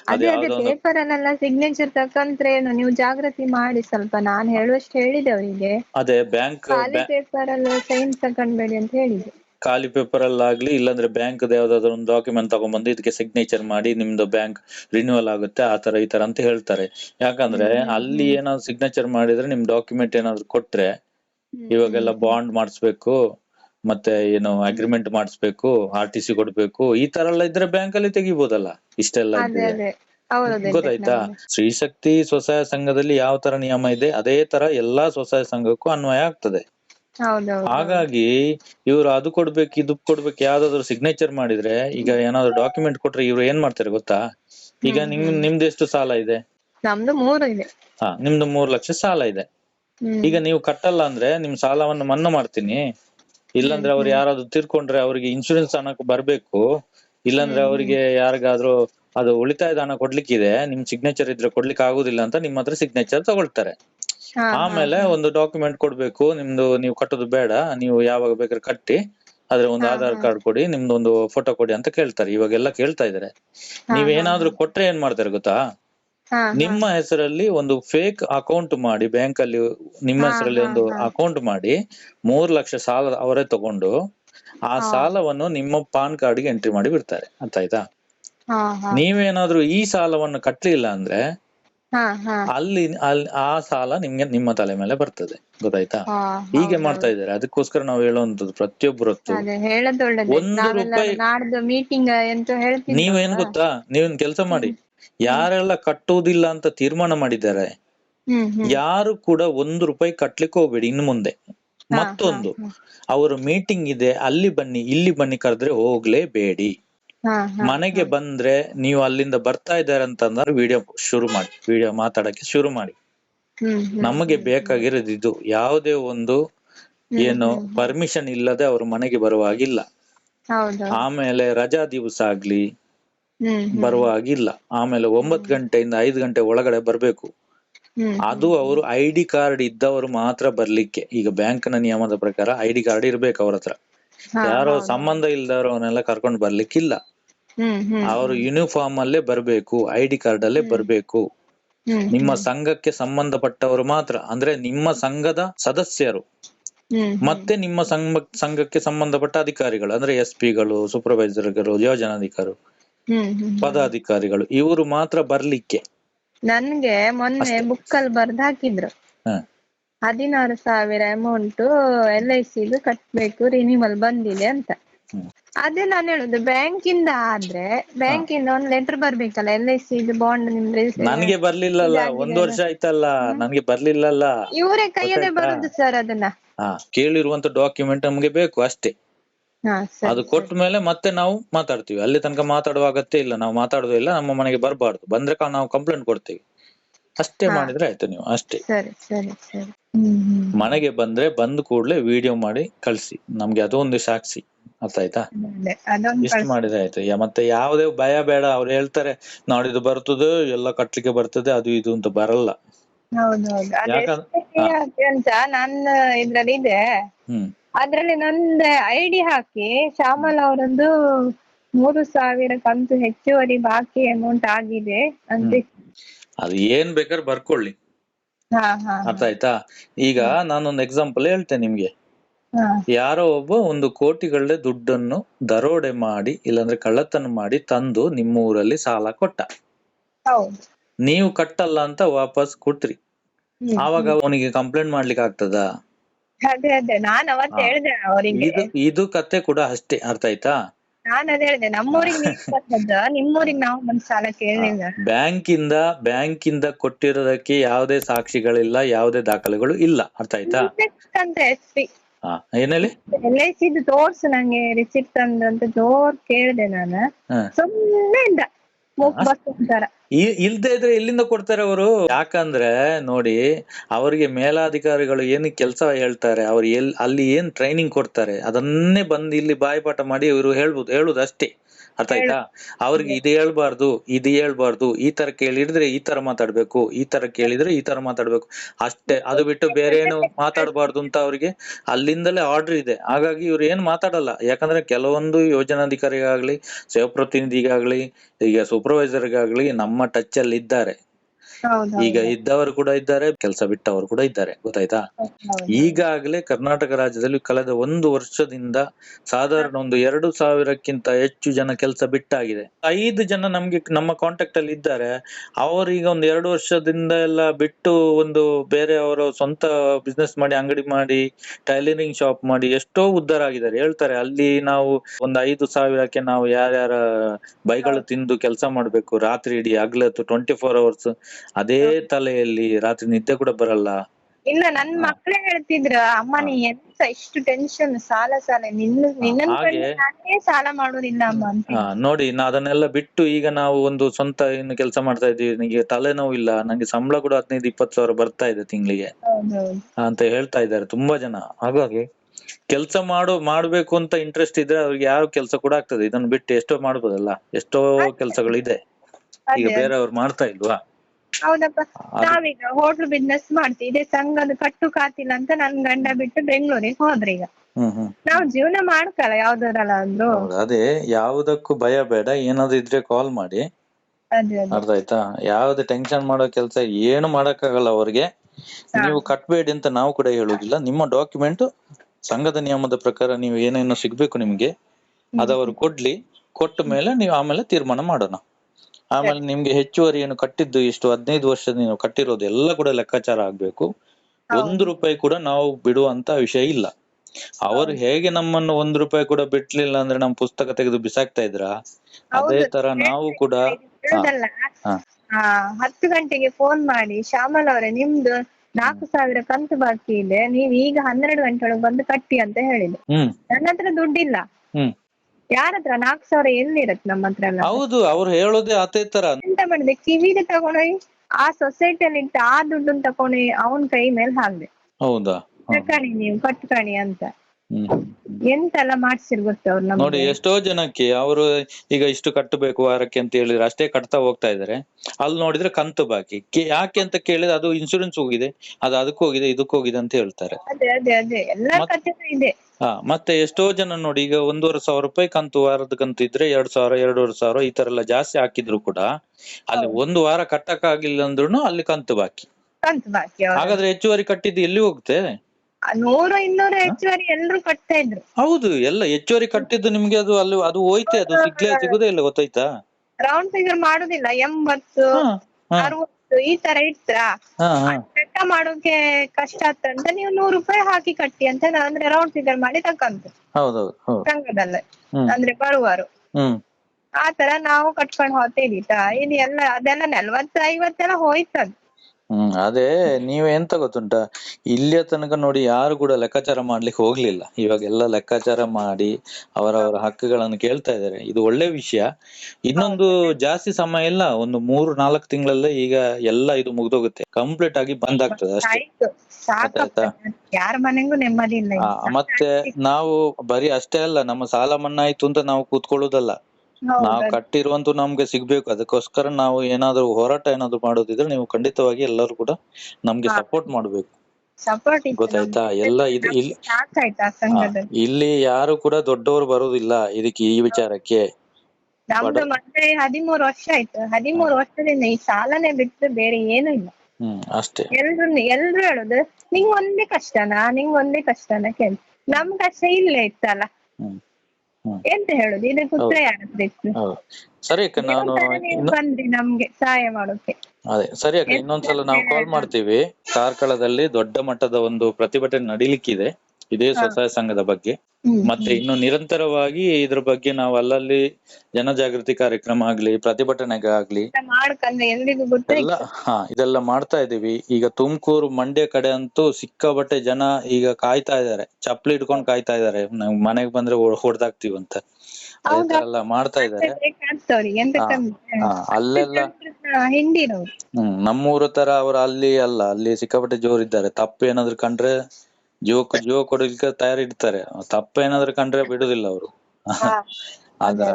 ಅದ್ ಅದೇ ಅದೇ ಯಾವ್ದೋ ಒಂದು ಪೇಪರ್ ಅಲ್ಲೆಲ್ಲ ಸಿಗ್ನೇಚರ್ ತಕ್ಕಂತ್ರೆ ಏನು? ನೀವು ಜಾಗೃತಿ ಮಾಡಿ ಸ್ವಲ್ಪ. ನಾನ್ ಹೇಳುವಷ್ಟು ಹೇಳಿದೆ ಅವರಿಗೆ. ಅದೇ ಬ್ಯಾಂಕ್ ಖಾಲಿ ಪೇಪರ್ ಅಲ್ಲಿ ಸೈನ್ ತಕೊಂಡ್ಬೇಡಿ ಅಂತ ಹೇಳಿದೆ. ಖಾಲಿ ಪೇಪರ್ ಅಲ್ಲಾಗ್ಲಿ ಇಲ್ಲಾಂದ್ರೆ ಬ್ಯಾಂಕ್ ಯಾವ್ದಾದ್ರು ಒಂದು ಡಾಕ್ಯುಮೆಂಟ್ ತಗೊಂಡ್ಬಂದು ಇದಕ್ಕೆ ಸಿಗ್ನೇಚರ್ ಮಾಡಿ ನಿಮ್ದು ಬ್ಯಾಂಕ್ ರಿನ್ಯೂವಲ್ ಆಗುತ್ತೆ ಆ ತರ ಈ ತರ ಅಂತ ಹೇಳ್ತಾರೆ. ಯಾಕಂದ್ರೆ ಅಲ್ಲಿ ಏನಾದ್ರು ಸಿಗ್ನೇಚರ್ ಮಾಡಿದ್ರೆ ನಿಮ್ ಡಾಕ್ಯುಮೆಂಟ್ ಏನಾದ್ರು ಕೊಟ್ರೆ ಇವಾಗೆಲ್ಲ ಬಾಂಡ್ ಮಾಡಿಸ್ಬೇಕು ಮತ್ತೆ ಏನು ಅಗ್ರಿಮೆಂಟ್ ಮಾಡಿಸ್ಬೇಕು ಆರ್ ಟಿ ಸಿ ಕೊಡ್ಬೇಕು ಈ ತರ ಎಲ್ಲ ಇದ್ರೆ ಬ್ಯಾಂಕ್ ಅಲ್ಲಿ ತೆಗಿಬೋದಲ್ಲ? ಇಷ್ಟೆಲ್ಲ ಇದ್ರೆ. ಗೊತ್ತಾಯ್ತಾ? ಸ್ತ್ರೀ ಶಕ್ತಿ ಸ್ವಸಹಾಯ ಸಂಘದಲ್ಲಿ ಯಾವ ತರ ನಿಯಮ ಇದೆ ಅದೇ ತರ ಎಲ್ಲಾ ಸ್ವಸಹಾಯ ಸಂಘಕ್ಕೂ ಅನ್ವಯ ಆಗ್ತದೆ. ಹಾಗಾಗಿ ಇವ್ರು ಅದು ಕೊಡ್ಬೇಕು ಇದು ಕೊಡ್ಬೇಕು ಯಾವ್ದಾದ್ರು ಸಿಗ್ನೇಚರ್ ಮಾಡಿದ್ರೆ ಈಗ ಏನಾದ್ರು ಡಾಕ್ಯುಮೆಂಟ್ ಕೊಟ್ರೆ ಇವ್ರು ಏನ್ ಮಾಡ್ತಾರೆ ಗೊತ್ತಾ? ಈಗ ನಿಮ್ ನಿಮ್ದು ಎಷ್ಟು ಸಾಲ ಇದೆ? ನಮ್ದು ಮೂರು ಇದೆ. ಹಾ ನಿಮ್ದು ಮೂರ್ ಲಕ್ಷ ಸಾಲ ಇದೆ. ಈಗ ನೀವು ಕಟ್ಟಲ್ಲ ಅಂದ್ರೆ ನಿಮ್ ಸಾಲವನ್ನು ಮನ್ನಾ ಮಾಡ್ತೀನಿ. ಇಲ್ಲಾಂದ್ರೆ ಅವ್ರು ಯಾರಾದ್ರೂ ತೀರ್ಕೊಂಡ್ರೆ ಅವ್ರಿಗೆ ಇನ್ಶೂರೆನ್ಸ್ ಹಣ ಬರ್ಬೇಕು. ಇಲ್ಲಾಂದ್ರೆ ಅವರಿಗೆ ಯಾರಿಗಾದ್ರೂ ಅದು ಉಳಿತಾಯದ ಹಣ ಕೊಡ್ಲಿಕ್ಕಿದೆ ನಿಮ್ ಸಿಗ್ನೇಚರ್ ಇದ್ರೆ ಕೊಡ್ಲಿಕ್ಕೆ ಆಗುದಿಲ್ಲ ಅಂತ ನಿಮ್ಮ ಹತ್ರ ಸಿಗ್ನೇಚರ್ ತಗೊಳ್ತಾರೆ. ಆಮೇಲೆ ಒಂದು ಡಾಕ್ಯುಮೆಂಟ್ ಕೊಡ್ಬೇಕು ನಿಮ್ದು ನೀವು ಕಟ್ಟೋದು ಬೇಡ ನೀವು ಯಾವಾಗ ಬೇಕಾದ್ರೆ ಕಟ್ಟಿ ಆದ್ರೆ ಒಂದು ಆಧಾರ್ ಕಾರ್ಡ್ ಕೊಡಿ ನಿಮ್ದು ಒಂದು ಫೋಟೋ ಕೊಡಿ ಅಂತ ಕೇಳ್ತಾರೆ. ಇವಾಗೆಲ್ಲ ಕೇಳ್ತಾ ಇದಾರೆ ನೀವೇನಾದ್ರೂ ಕೊಟ್ರೆ ಏನ್ ಮಾಡ್ತಾರೆ ಗೊತ್ತಾ? ನಿಮ್ಮ ಹೆಸರಲ್ಲಿ ಒಂದು ಫೇಕ್ ಅಕೌಂಟ್ ಮಾಡಿ ಬ್ಯಾಂಕ್ ಅಲ್ಲಿ ನಿಮ್ಮ ಹೆಸರಲ್ಲಿ ಒಂದು ಅಕೌಂಟ್ ಮಾಡಿ ಮೂರ್ ಲಕ್ಷ ಸಾಲ ಅವರೇ ತಗೊಂಡು ಆ ಸಾಲವನ್ನು ನಿಮ್ಮ ಪಾನ್ ಕಾರ್ಡ್ಗೆ ಎಂಟ್ರಿ ಮಾಡಿ ಬಿಡ್ತಾರೆ. ಅಂತ ಆಯ್ತಾ ನೀವೇನಾದ್ರೂ ಈ ಸಾಲವನ್ನು ಕಟ್ಟಲಿಲ್ಲ ಅಂದ್ರೆ ಅಲ್ಲಿ ಅಲ್ಲಿ ಆ ಸಾಲ ನಿಮ್ಗೆ ನಿಮ್ಮ ತಲೆ ಮೇಲೆ ಬರ್ತದೆ. ಗೊತ್ತಾಯ್ತಾ? ಹೀಗೆ ಮಾಡ್ತಾ ಇದ್ದಾರೆ. ಅದಕ್ಕೋಸ್ಕರ ನಾವು ಹೇಳುವಂತದ್ದು ಪ್ರತಿಯೊಬ್ಬರು ಒಂದು ರೂಪಾಯಿ- ನೀವೇನ್ ಗೊತ್ತಾ? ನೀವೇನ್ ಕೆಲಸ ಮಾಡಿ. ಯಾರೆಲ್ಲ ಕಟ್ಟುವುದಿಲ್ಲ ಅಂತ ತೀರ್ಮಾನ ಮಾಡಿದ್ದಾರೆ ಯಾರು ಕೂಡ ಒಂದು ರೂಪಾಯಿ ಕಟ್ಲಿಕ್ಕೆ ಹೋಗ್ಬೇಡಿ ಇನ್ನು ಮುಂದೆ. ಮತ್ತೊಂದು ಅವರು ಮೀಟಿಂಗ್ ಇದೆ ಅಲ್ಲಿ ಬನ್ನಿ ಇಲ್ಲಿ ಬನ್ನಿ ಕರೆದ್ರೆ ಹೋಗ್ಲೇಬೇಡಿ. ಮನೆಗೆ ಬಂದ್ರೆ ನೀವು ಅಲ್ಲಿಂದ ಬರ್ತಾ ಇದ್ದಾರೆ ಅಂತಂದ್ರೆ ವಿಡಿಯೋ ಶುರು ಮಾಡಿ ವಿಡಿಯೋ ಮಾತಾಡಕ್ಕೆ ಶುರು ಮಾಡಿ. ನಮಗೆ ಬೇಕಾಗಿರೋದು ಇದು ಯಾವುದೇ ಒಂದು ಏನು ಪರ್ಮಿಷನ್ ಇಲ್ಲದೆ ಅವರು ಮನೆಗೆ ಬರುವಾಗಿಲ್ಲ. ಹೌದು. ಆಮೇಲೆ ರಜಾ ದಿವಸ ಆಗ್ಲಿ ಹ್ಮ್ ಬರುವಾಗಿಲ್ಲ ಆಮೇಲೆ ಒಂಬತ್ ಗಂಟೆಯಿಂದ ಐದು ಗಂಟೆ ಒಳಗಡೆ ಬರ್ಬೇಕು. ಅದು ಅವರು ಐ ಡಿ ಕಾರ್ಡ್ ಇದ್ದವರು ಮಾತ್ರ ಬರ್ಲಿಕ್ಕೆ. ಈಗ ಬ್ಯಾಂಕ್ನ ನಿಯಮದ ಪ್ರಕಾರ ಐ ಡಿ ಕಾರ್ಡ್ ಇರ್ಬೇಕು ಅವ್ರ ಹತ್ರ. ಸಂಬಂಧ ಯಾರೋ. ಸಂಬಂಧ ಇಲ್ದವ್ರವನ್ನೆಲ್ಲ ಕರ್ಕೊಂಡು ಬರ್ಲಿಕ್ಕಿಲ್ಲ. ಅವರು ಯೂನಿಫಾರ್ಮ್ ಅಲ್ಲೇ ಬರ್ಬೇಕು ಐ ಡಿ ಕಾರ್ಡ್ ಅಲ್ಲೇ ಬರ್ಬೇಕು ನಿಮ್ಮ ಸಂಘಕ್ಕೆ ಸಂಬಂಧಪಟ್ಟವರು ಮಾತ್ರ ಅಂದ್ರೆ ನಿಮ್ಮ ಸಂಘದ ಸದಸ್ಯರು. ಮತ್ತೆ ನಿಮ್ಮ ಸಂಘ ಸಂಘಕ್ಕೆ ಸಂಬಂಧಪಟ್ಟ ಅಧಿಕಾರಿಗಳು ಅಂದ್ರೆ ಎಸ್ ಪಿಗಳು ಸೂಪರ್ವೈಸರ್ಗಳು ಯೋಜನಾಧಿಕಾರಿ ಹ್ಮ್ ಹ್ಮ್ ಪದಾಧಿಕಾರಿಗಳು ಇವರು ಮಾತ್ರ ಬರ್ಲಿಕ್ಕೆ. ನನ್ಗೆ ಮೊನ್ನೆ ಬುಕ್ ಅಲ್ಲಿ ಬರ್ದ್ ಹಾಕಿದ್ರು. ಹದಿನಾರು ಸಾವಿರ ಅಮೌಂಟ್ ಎಲ್ ಐ ಸಿ ಕಟ್ಬೇಕು ರಿನಿವಲ್ ಬಂದಿದೆ ಅಂತ. ಅದೇ ನಾನು ಹೇಳುದು ಬ್ಯಾಂಕ್ ಇಂದ ಆದ್ರೆ ಬ್ಯಾಂಕ್ ಇಂದ ಒಂದ್ ಲೆಟರ್ ಬರ್ಬೇಕಲ್ಲ ಎಲ್ ಐ ಸಿ ಬಾಂಡ್ ನಿಮ್ದು ನನ್ಗೆ ಬರ್ಲಿಲ್ಲಲ್ಲ ಒಂದು ವರ್ಷ ಆಯ್ತಲ್ಲ ನನಗೆ ಬರ್ಲಿಲ್ಲಲ್ಲ. ಇವರೇ ಕೈಯಲ್ಲೇ? ಬರುದು ಸರ್ ಅದನ್ನ. ಕೇಳಿರುವಂತ ಡಾಕ್ಯುಮೆಂಟ್ ನಮ್ಗೆ ಬೇಕು ಅಷ್ಟೇ. ಅದು ಕೊಟ್ಟ ಮೇಲೆ ಮತ್ತೆ ನಾವು ಮಾತಾಡ್ತೀವಿ. ಅಲ್ಲಿ ತನಕ ಮಾತಾಡುವ ಅಗತ್ಯ ಇಲ್ಲ. ನಾವು ಮಾತಾಡುದು ಇಲ್ಲ. ನಮ್ಮ ಮನೆಗೆ ಬರಬಾರ್ದು. ಬಂದ್ರೆ ನಾವು ಕಂಪ್ಲೇಂಟ್ ಕೊಡ್ತೀವಿ. ಅಷ್ಟೇ ಮಾಡಿದ್ರೆ ಆಯ್ತು ನೀವು. ಅಷ್ಟೇ. ಮನೆಗೆ ಬಂದ್ರೆ ಬಂದ ಕೂಡಲೇ ವಿಡಿಯೋ ಮಾಡಿ ಕಳ್ಸಿ. ನಮ್ಗೆ ಅದೊಂದು ಸಾಕ್ಷಿ. ಅರ್ಥ ಆಯ್ತಾ ಇಷ್ಟು ಮಾಡಿದ್ರೆ ಆಯ್ತು. ಮತ್ತೆ ಯಾವುದೇ ಭಯ ಬೇಡ. ಅವ್ರು ಹೇಳ್ತಾರೆ ನಾಡಿದ್ದು ಬರ್ತದೆ ಎಲ್ಲ ಕಟ್ಲಿಕ್ಕೆ ಬರ್ತದೆ ಅದು ಇದು ಅಂತ ಬರಲ್ಲ. ಹೌದೌದು. ಅದೇ ಯಾಕಂದ್ರೆ ಅಂತ ನನ್ನ ಇದ್ರಲ್ಲಿ ಇದೆ. ಅದ್ರಲ್ಲಿ ನಂದು ಐಡಿ ಹಾಕಿ ಶ್ಯಾಮಲ್ ಅವರದ್ದು ಮೂರು ಸಾವಿರ ಕಂತು ಹೆಚ್ಚುವರಿ ಬಾಕಿ ಅಮೌಂಟ್ ಆಗಿದೆ ಅಂತ ಅದು ಏನ್ ಬೇಕಾದ್ರೆ ಬರ್ಕೊಳ್ಳಿ. ಹಾ ಹಾ ಅರ್ಥ ಆಯ್ತಾ? ಈಗ ನಾನೊಂದು ಎಕ್ಸಾಂಪಲ್ ಹೇಳ್ತೇನೆ ನಿಮ್ಗೆ. ಹಾ. ಯಾರೋ ಒಬ್ಬ ಒಂದು ಕೋಟಿಗಳೇ ದುಡ್ಡನ್ನು ದರೋಡೆ ಮಾಡಿ ಇಲ್ಲಾಂದ್ರೆ ಕಳ್ಳತನ ಮಾಡಿ ತಂದು ನಿಮ್ಮ ಊರಲ್ಲಿ ಸಾಲ ಕೊಟ್ಟ. ಹೌದು. ನೀವು ಕಟ್ಟಲ್ಲ ಅಂತ ವಾಪಸ್ ಕೊಟ್ರಿ. ಹ್ಮ್. ಆವಾಗ ಅವನಿಗೆ ಕಂಪ್ಲೇಂಟ್ ಮಾಡ್ಲಿಕ್ಕೆ ಆಗ್ತದಾ ಅದೇ ಅದೇ. ನಾನ್ ಅವತ್. ಹೇಳ್ದೆ ಅವರಿಗೆ. ಇದು ಇದು ಕತೆ ಕೂಡ ಅಷ್ಟೇ ಅರ್ಥ ಆಯ್ತಾ? ನಾನ್ ಅದೇ ಹೇಳ್ದೆ ನಮ್ಮೂರಿಗೆ ನೀವು ನಿಮ್ಮೂರಿಗೆ ನಾವು ಒಂದ್ ಸಾಲ ಕೇಳಲಿಲ್ಲ ಬ್ಯಾಂಕ್ ಇಂದ ಬ್ಯಾಂಕ್ ಇಂದ ಕೊಟ್ಟಿರೋದಕ್ಕೆ ಯಾವುದೇ ಸಾಕ್ಷಿಗಳಿಲ್ಲ ಯಾವುದೇ ದಾಖಲೆಗಳು ಇಲ್ಲ. ಅರ್ಥ ಆಯ್ತಾ? ಅಂತ ಎಸ್ ಪಿ. ಹಾ ಏನ್ ಹೇಳಿ ಎಲ್ ಐ ಸಿದು ತೋರ್ಸು ನಂಗೆ ರಿಸಿಪ್ಟ್ ತಂದು ಅಂತ ಜೋರ್ ಕೇಳ್ದೆ ನಾನು. ಹ. ಸುಮ್ನೆ ಈ- ಇಲ್ದೇ ಇದ್ರೆ ಎಲ್ಲಿಂದ ಕೊಡ್ತಾರೆ ಅವರು? ಯಾಕಂದ್ರೆ ನೋಡಿ ಅವರಿಗೆ ಮೇಲಾಧಿಕಾರಿಗಳು ಏನು ಕೆಲಸ ಹೇಳ್ತಾರೆ ಅವ್ರು ಎಲ್ ಅಲ್ಲಿ ಏನ್ ಟ್ರೈನಿಂಗ್ ಕೊಡ್ತಾರೆ ಅದನ್ನೇ ಬಂದು ಇಲ್ಲಿ ಬಾಯಿಪಾಠ ಮಾಡಿ ಇವರು ಹೇಳ್ಬೋದು ಹೇಳುದು ಅಷ್ಟೇ ಅರ್ಥ ಆಯ್ತಾ? ಅವ್ರಿಗೆ ಇದು ಹೇಳ್ಬಾರ್ದು ಇದು ಹೇಳ್ಬಾರ್ದು ಈ ತರ ಕೇಳಿದ್ರೆ ಈ ತರ ಮಾತಾಡ್ಬೇಕು ಈ ತರ ಕೇಳಿದ್ರೆ ಈ ತರ ಮಾತಾಡ್ಬೇಕು. ಅಷ್ಟೇ ಅದು ಬಿಟ್ಟು ಬೇರೆ ಏನು ಮಾತಾಡಬಾರ್ದು ಅಂತ ಅವ್ರಿಗೆ ಅಲ್ಲಿಂದಲೇ ಆರ್ಡರ್ ಇದೆ. ಹಾಗಾಗಿ ಇವ್ರು ಏನ್ ಮಾತಾಡಲ್ಲ. ಯಾಕಂದ್ರೆ ಕೆಲವೊಂದು ಯೋಜನಾಧಿಕಾರಿಗಾಗ್ಲಿ ಸೇವಾ ಪ್ರತಿನಿಧಿಗಾಗ್ಲಿ ಈಗ ಸೂಪರ್ವೈಸರ್ಗಾಗ್ಲಿ ನಮ್ಮ ಟಚ್ ಅಲ್ಲಿ ಇದ್ದಾರೆ. ಈಗ ಇದ್ದವರು ಕೂಡ ಇದ್ದಾರೆ ಕೆಲಸ ಬಿಟ್ಟವರು ಕೂಡ ಇದ್ದಾರೆ ಗೊತ್ತಾಯ್ತಾ? ಈಗಾಗಲೇ ಕರ್ನಾಟಕ ರಾಜ್ಯದಲ್ಲಿ ಕಳೆದ ಒಂದು ವರ್ಷದಿಂದ ಸಾಧಾರಣ ಒಂದು ಎರಡು ಸಾವಿರಕ್ಕಿಂತ ಹೆಚ್ಚು ಜನ ಕೆಲಸ ಬಿಟ್ಟಾಗಿದೆ. ಐದು ಜನ ನಮ್ಗೆ ನಮ್ಮ ಕಾಂಟ್ಯಾಕ್ಟ್ ಅಲ್ಲಿ ಇದ್ದಾರೆ. ಅವರೀಗ ಒಂದು ಎರಡು ವರ್ಷದಿಂದ ಎಲ್ಲ ಬಿಟ್ಟು ಒಂದು ಬೇರೆ ಅವರ ಸ್ವಂತ ಬಿಸ್ನೆಸ್ ಮಾಡಿ ಅಂಗಡಿ ಮಾಡಿ ಟೈಲರಿಂಗ್ ಶಾಪ್ ಮಾಡಿ ಎಷ್ಟೋ ಉದ್ದಾರ ಆಗಿದ್ದಾರೆ. ಹೇಳ್ತಾರೆ ಅಲ್ಲಿ ನಾವು ಒಂದು ಐದು ಸಾವಿರಕ್ಕೆ ನಾವು ಯಾರ್ಯಾರ ಬೈಗಳು ತಿಂದು ಕೆಲಸ ಮಾಡ್ಬೇಕು ರಾತ್ರಿ ಇಡೀ ಹಗ್ಲತ್ತು ಟ್ವೆಂಟಿ ಫೋರ್ ಅವರ್ಸ್ ಅದೇ ತಲೆಯಲ್ಲಿ ರಾತ್ರಿ ನಿದ್ದೆ ಕೂಡ ಬರಲ್ಲ. ಇಲ್ಲ ನನ್ ಮಕ್ಳೇ ಹೇಳ್ತಿದ್ರು ಅಮ್ಮ ನೀ ಎಂತ ಇಷ್ಟು ಟೆನ್ಷನ್ ಸಾಲ ಸಾಲ ನಿನ್ನ ನಿನ್ನನ್ ಹಾಗೆ- ನಾನೇ ಸಾಲ ಮಾಡೋದಿಲ್ಲ ಅಮ್ಮ ಅಂತ ಹಾ ನೋಡಿ ನಾ ಅದನ್ನೆಲ್ಲ ಬಿಟ್ಟು ಈಗ ನಾವು ಒಂದು ಸ್ವಂತ ಏನು ಕೆಲಸ ಮಾಡ್ತಾ ಇದೀವಿ ನಿಮಗೆ ತಲೆನೋವು ಇಲ್ಲ ನಂಗೆ ಸಂಬಳ ಕೂಡ ಹದಿನೈದು ಇಪ್ಪತ್ತು ಸಾವಿರ ಬರ್ತಾ ಇದೆ ತಿಂಗಳಿಗೆ. ಹೌದೌದು. ಅಂತ ಹೇಳ್ತಾ ಇದ್ದಾರೆ ತುಂಬಾ ಜನ. ಹಾಗಾಗಿ ಕೆಲಸ ಮಾಡೋ ಮಾಡ್ಬೇಕು ಅಂತ ಇಂಟ್ರೆಸ್ಟ್ ಇದ್ರೆ ಅವ್ರಿಗೆ ಯಾವ ಕೆಲಸ ಕೂಡ ಆಗ್ತದೆ. ಇದನ್ನ ಬಿಟ್ಟು ಎಷ್ಟೋ ಮಾಡ್ಬೋದಲ್ಲ ಎಷ್ಟೋ ಕೆಲಸಗಳಿದೆ. ಈಗ ಬೇರೆ ಬೇರೆಯವ್ರು ಮಾಡ್ತಾ ಇಲ್ವಾ? ಹೌದಪ್ಪ. ನಾವೀಗ ಹೋಟ್ಲ್ ಬಿಸ್ನೆಸ್ ಮಾಡ್ತೀವಿ. ಇದೇ ಸಂಘದ ಕಟ್ಟು ಕಾತಿಲ್ಲ ಅಂತ ನನ್ ಗಂಡ ಬಿಟ್ಟು ಬೆಂಗಳೂರಿಗೆ ಹೋದ್ರಿ ಈಗ. ಹ್ಮ್ ಹ್ಮ್. ನಾವ್ ಜೀವನ ಮಾಡ್ಕಲ್ಲ ಯಾವ್ದಾರಲ್ಲ ಅಂದ್ರು. ಹೌದು ಅದೇ ಯಾವುದಕ್ಕೂ ಭಯ ಬೇಡ. ಏನಾದ್ರು ಇದ್ರೆ ಕಾಲ್ ಮಾಡಿ. ಅದೇ ಅದೇ. ಅರ್ಥ ಆಯ್ತಾ? ಯಾವ್ದು ಟೆನ್ಷನ್ ಮಾಡೋ ಕೆಲಸ ಏನು ಮಾಡಕ್ಕಾಗಲ್ಲ ಅವ್ರಿಗೆ. ನೀವು ಕಟ್ಬೇಡಿ ಅಂತ ನಾವು ಕೂಡ ಹೇಳುದಿಲ್ಲ ನಿಮ್ಮ ಡಾಕ್ಯುಮೆಂಟ್ ಸಂಘದ ನಿಯಮದ ಪ್ರಕಾರ ನೀವು ಏನೇನು ಸಿಗ್ಬೇಕು ನಿಮ್ಗೆ ಅದವರು ಕೊಡ್ಲಿ. ಕೊಟ್ಟ ಮೇಲೆ ನೀವು ಆಮೇಲೆ ತೀರ್ಮಾನ ಮಾಡೋಣ. ಆಮೇಲೆ ನಿಮ್ಗೆ ಹೆಚ್ಚುವರಿ ಏನು ಕಟ್ಟಿದ್ದು ಇಷ್ಟು ಹದಿನೈದು ವರ್ಷದ ನೀವು ಕಟ್ಟಿರೋದು ಎಲ್ಲ ಕೂಡ ಲೆಕ್ಕಾಚಾರ ಆಗ್ಬೇಕು. ಒಂದು ರೂಪಾಯಿ ಕೂಡ ನಾವು ಬಿಡುವಂತ ವಿಷಯ ಇಲ್ಲ. ಅವರು ಹೇಗೆ ನಮ್ಮನ್ನು ಒಂದ್ ರೂಪಾಯಿ ಕೂಡ ಬಿಡ್ಲಿಲ್ಲ ಅಂದ್ರೆ ನಮ್ಮ ಪುಸ್ತಕ ತೆಗೆದು ಬಿಸಾಕ್ತಾ ಇದ್ರ? ಅದೇ ತರ ನಾವು ಕೂಡ. ಹತ್ತು ಗಂಟೆಗೆ ಫೋನ್ ಮಾಡಿ ಶ್ಯಾಮಲ್ ಅವರೇ ನಿಮ್ದು ನಾಲ್ಕು ಸಾವಿರ ಕಂತು ಬಾಕಿ ಇದೆ ನೀವ್ ಈಗ ಹನ್ನೆರಡು ಗಂಟೆ ಒಳಗೆ ಬಂದು ಕಟ್ಟಿ ಅಂತ ಹೇಳಿದೆ. ನನ್ನ ಹತ್ರ ದುಡ್ಡಿಲ್ಲ. ಯಾರ ಹತ್ರ ನಾಲ್ಕು ಸಾವಿರ ಎಲ್ಲಿರತ್ ನಮ್ಮ ಹತ್ರ ಎಲ್ಲ ಹೌದು ಅವ್ರು ಹೇಳೋದೇ ಅದೇ ತರ. ಎಂತ ಮಾಡಿದೆ? ಕಿವಿಗೆ ತಗೊಂಡೋಗಿ ಆ ಸೊಸೈಟಿಯಲ್ಲಿ ಇಟ್ಟು ಆ ದುಡ್ಡನ್ನ ತಗೊಂಡು ಅವನ್ ಕೈ ಮೇಲೆ ಹಾಕ್ದೆ. ಹೌದಾ. ತಕಣಿ ನೀವು ಕಟ್ಕಣಿ ಅಂತ. ಎಂತೆಲ್ಲ ಮಾಡ್ಸಿರ್ ಗೊತ್ತ ಅವ್ರು ನೋಡಿ ಎಷ್ಟೋ ಜನಕ್ಕೆ ಅವರು ಈಗ ಇಷ್ಟು ಕಟ್ಟಬೇಕು ವಾರಕ್ಕೆ ಅಂತ ಹೇಳಿದ್ರೆ ಅಷ್ಟೇ ಕಟ್ತಾ ಹೋಗ್ತಾ ಇದಾರೆ ಅಲ್ಲಿ ನೋಡಿದ್ರೆ ಕಂತು ಬಾಕಿ. ಕೇ- ಯಾಕೆ ಅಂತ ಕೇಳಿದ್ರೆ ಅದು ಇನ್ಶೂರೆನ್ಸ್ ಹೋಗಿದೆ ಅದು ಅದಕ್ಕೆ ಹೋಗಿದೆ ಇದಕ್ಕೆ ಹೋಗಿದೆ ಅಂತ ಹೇಳ್ತಾರೆ. ಅದೇ ಅದೇ ಅದೇ. ಎಲ್ಲಾ ಮತ್- ಕಥೆನೂ ಇದೆ. ಹಾ ಮತ್ತೆ ಎಷ್ಟೋ ಜನ ನೋಡಿ ಈಗ ಒಂದೂವರೆ ಸಾವಿರ ರೂಪಾಯಿ ಕಂತು ವಾರದ ಕಂತು ಇದ್ರೆ ಎರಡ್ ಸಾವಿರ ಎರಡೂವರೆ ಸಾವಿರ ಈ ತರ ಎಲ್ಲ ಜಾಸ್ತಿ ಹಾಕಿದ್ರು ಕೂಡ ಅಲ್ಲಿ ಒಂದು ವಾರ ಕಟ್ಟಕ್ಕಾಗಿಲ್ಲ ಅಂದ್ರೂ ಅಲ್ಲಿ ಕಂತು ಬಾಕಿ. ಕಂತು ಬಾಕಿ ಅವ್ರು ಹಾಗಾದ್ರೆ ಹೆಚ್ಚುವರಿ ಕಟ್ಟಿದ್ದು ಎಲ್ಲಿ ಹೋಗುತ್ತೆ? ನೂರು ಇನ್ನೂರು ಹೆಚ್ಚುವರಿ ಎಲ್ರು ಕಟ್ತಾ ಇದ್ರು. ಹೌದು ಎಲ್ಲ ಹೆಚ್ಚುವರಿ ಕಟ್ಟಿದ್ದು ನಿಮ್ಗೆ ಅದು ಅಲ್ಲಿ ಅದು ಹೋಯ್ತೆ ಅದು ಸಿಗ್ಲೇ ಸಿಗುದೇ ಇಲ್ಲ ಗೊತ್ತಾಯ್ತಾ? ರೌಂಡ್ ಫಿಗರ್ ಮಾಡುದಿಲ್ಲ ಎಂಬತ್ತು ಅರವತ್ತು ಈ ತರ ಹಾ ಲೆಕ್ಕ ಮಾಡೋಕೆ ಕಷ್ಟ ಆಗ್ತಂತ ನೀವು ನೂರು ರೂಪಾಯಿ ಹಾಕಿ ಕಟ್ಟಿ ಅಂತ ಅಂದ್ರೆ ರೌಂಡ್ ಫಿಗರ್ ಮಾಡಿ ತಕ್ಕಂತು ಸಂಘದಲ್ಲೇ. ಅಂದ್ರೆ ಬರುವರು. ಹ್ಮ್. ಆ ತರ ನಾವು ಕಟ್ಕೊಂಡು ಹೋಗ್ತೀವಿ ಇದು ಎಲ್ಲ ಅದೆಲ್ಲ ನಲ್ವತ್ತು ಐವತ್ತೆಲ್ಲ ಹೋಯ್ತದು. ಹ್ಮ್ ಅದೇ ನೀವ್ ಎಂತ ಗೊತ್ತುಂಟಾ? ಇಲ್ಲಿಯ ತನಕ ನೋಡಿ ಯಾರು ಕೂಡ ಲೆಕ್ಕಾಚಾರ ಮಾಡ್ಲಿಕ್ಕೆ ಹೋಗ್ಲಿಲ್ಲ. ಇವಾಗ ಎಲ್ಲ ಲೆಕ್ಕಾಚಾರ ಮಾಡಿ ಅವರವರ ಹಕ್ಕುಗಳನ್ನು ಕೇಳ್ತಾ ಇದ್ದಾರೆ. ಇದು ಒಳ್ಳೆ ವಿಷಯ. ಇನ್ನೊಂದು ಜಾಸ್ತಿ ಸಮಯ ಇಲ್ಲ. ಒಂದು ಮೂರು ನಾಲ್ಕು ತಿಂಗಳಲ್ಲೇ ಈಗ ಎಲ್ಲ ಇದು ಮುಗ್ದೋಗುತ್ತೆ. ಕಂಪ್ಲೀಟ್ ಆಗಿ ಬಂದ್ ಆಗ್ತದೆ ಅಷ್ಟೇ. ಆಯ್ತು. ಸಾಕಪ್ಪ ಯಾರ ಮನೆಗೂ ನೆಮ್ಮದಿ ಇಲ್ಲ ಈಗ. ಆ, ಮತ್ತೆ ನಾವು ಬರೀ ಅಷ್ಟೇ ಅಲ್ಲ ನಮ್ಮ ಸಾಲ ಮನ್ನಾ ಆಯ್ತು ಅಂತ ನಾವು ಕೂತ್ಕೊಳ್ಳೋದಲ್ಲ. ನಾವು ಕಟ್ಟಿರುವಂತೂ ನಮ್ಗೆ ಸಿಗ್ಬೇಕು. ಅದಕ್ಕೋಸ್ಕರ ನಾವು ಏನಾದ್ರೂ ಹೋರಾಟ ಏನಾದ್ರು ಮಾಡೋದಿದ್ರೆ ನೀವು ಖಂಡಿತವಾಗಿ ಎಲ್ಲರೂ ಕೂಡ ನಮ್ಗೆ ಸಪೋರ್ಟ್ ಮಾಡ್ಬೇಕು. ಸಪೋರ್ಟ್ ಗೊತ್ತಾಯ್ತಾ? ಎಲ್ಲ ಇದು ಇಲ್ಲಿ ಸಾಕಾಯ್ತು ಆ ಸಂಘದಲ್ಲಿ? ಇಲ್ಲಿ ಯಾರು ಕೂಡ ದೊಡ್ಡವರು ಬರೋದಿಲ್ಲ ಇದಕ್ಕೆ ಈ ವಿಚಾರಕ್ಕೆ. ನಮ್ದು ಮತ್ತೆ ಹದಿಮೂರು ವರ್ಷ ಆಯ್ತು. ಹದಿಮೂರು ವರ್ಷದಿಂದ ಈ ಸಾಲನೆ ಬಿಟ್ಟು ಬೇರೆ ಏನು ಇಲ್ಲ. ಹ್ಮ್ ಅಷ್ಟೇ. ಎಲ್ರು ಎಲ್ರು ಹೇಳುದು ನಿಂಗ್ ಒಂದೇ ಕಷ್ಟನಾ? ನಿಂಗ್ ಒಂದೇ ಕಷ್ಟನಾ? ಕೇಳಿ. ನಮ್ ಕಷ್ಟ ಇಲ್ಲೇ ಇತ್ತಲ್ಲ. ಹ್ಮ್. ಎಂತ ಹೇಳುದು? ಇದಕ್ಕೆ ಉತ್ತರ ಯಾರ ಸರಿ ಅಕ್ಕ ನಾನು ಬಂದ್ರಿ ನಮ್ಗೆ ಸಹಾಯ ಮಾಡೋಕೆ ಅದೇ ಸರಿ ಅಕ್ಕ ಇನ್ನೊಂದ್ಸಲ ನಾವು ಕಾಲ್ ಮಾಡ್ತೀವಿ. ಕಾರ್ಕಳದಲ್ಲಿ ದೊಡ್ಡ ಮಟ್ಟದ ಒಂದು ಪ್ರತಿಭಟನೆ ನಡೀಲಿಕ್ಕಿದೆ. ಇದೇ ಸ್ವಸಹಾಯ ಸಂಘದ ಬಗ್ಗೆ. ಮತ್ತೆ ಇನ್ನು ನಿರಂತರವಾಗಿ ಇದ್ರ ಬಗ್ಗೆ ನಾವು ಅಲ್ಲಲ್ಲಿ ಜನಜಾಗೃತಿ ಕಾರ್ಯಕ್ರಮ ಆಗ್ಲಿ ಪ್ರತಿಭಟನೆಗಾಗ್ಲಿ ಎಲ್ಲ ಹಾ ಇದೆಲ್ಲ ಮಾಡ್ತಾ ಇದೀವಿ ಈಗ ತುಮಕೂರು ಮಂಡ್ಯ ಕಡೆ ಅಂತೂ ಸಿಕ್ಕಾಬಟ್ಟೆ ಜನ ಈಗ ಕಾಯ್ತಾ ಇದಾರೆ ಚಪ್ಪಲಿ ಇಟ್ಕೊಂಡ್ ಕಾಯ್ತಾ ಇದಾರೆ ಮನೆಗೆ ಮನೆಗ್ ಬಂದ್ರೆ ಹೊಡೆದಾಕ್ತಿವಿ ಅಂತ. ಅದೇ ಎಲ್ಲ ಮಾಡ್ತಾ ಇದಾರೆ ಅಲ್ಲೆಲ್ಲ ಹ್ಮ್ ನಮ್ಮೂರ ತರ ಅವ್ರ ಅಲ್ಲಿ ಅಲ್ಲ. ಅಲ್ಲಿ ಸಿಕ್ಕಾಪಟ್ಟೆ ಜೋರಿದ್ದಾರೆ. ತಪ್ಪು ಏನಾದ್ರು ಕಂಡ್ರೆ ಜೀವ ಜೀವ ಕೊಡಲಿಕ್ಕೆ ತಯಾರಿಡ್ತಾರೆ. ತಪ್ಪು ಏನಾದ್ರು ಕಂಡ್ರೆ ಬಿಡುದಿಲ್ಲ ಅವರು. ಆತರ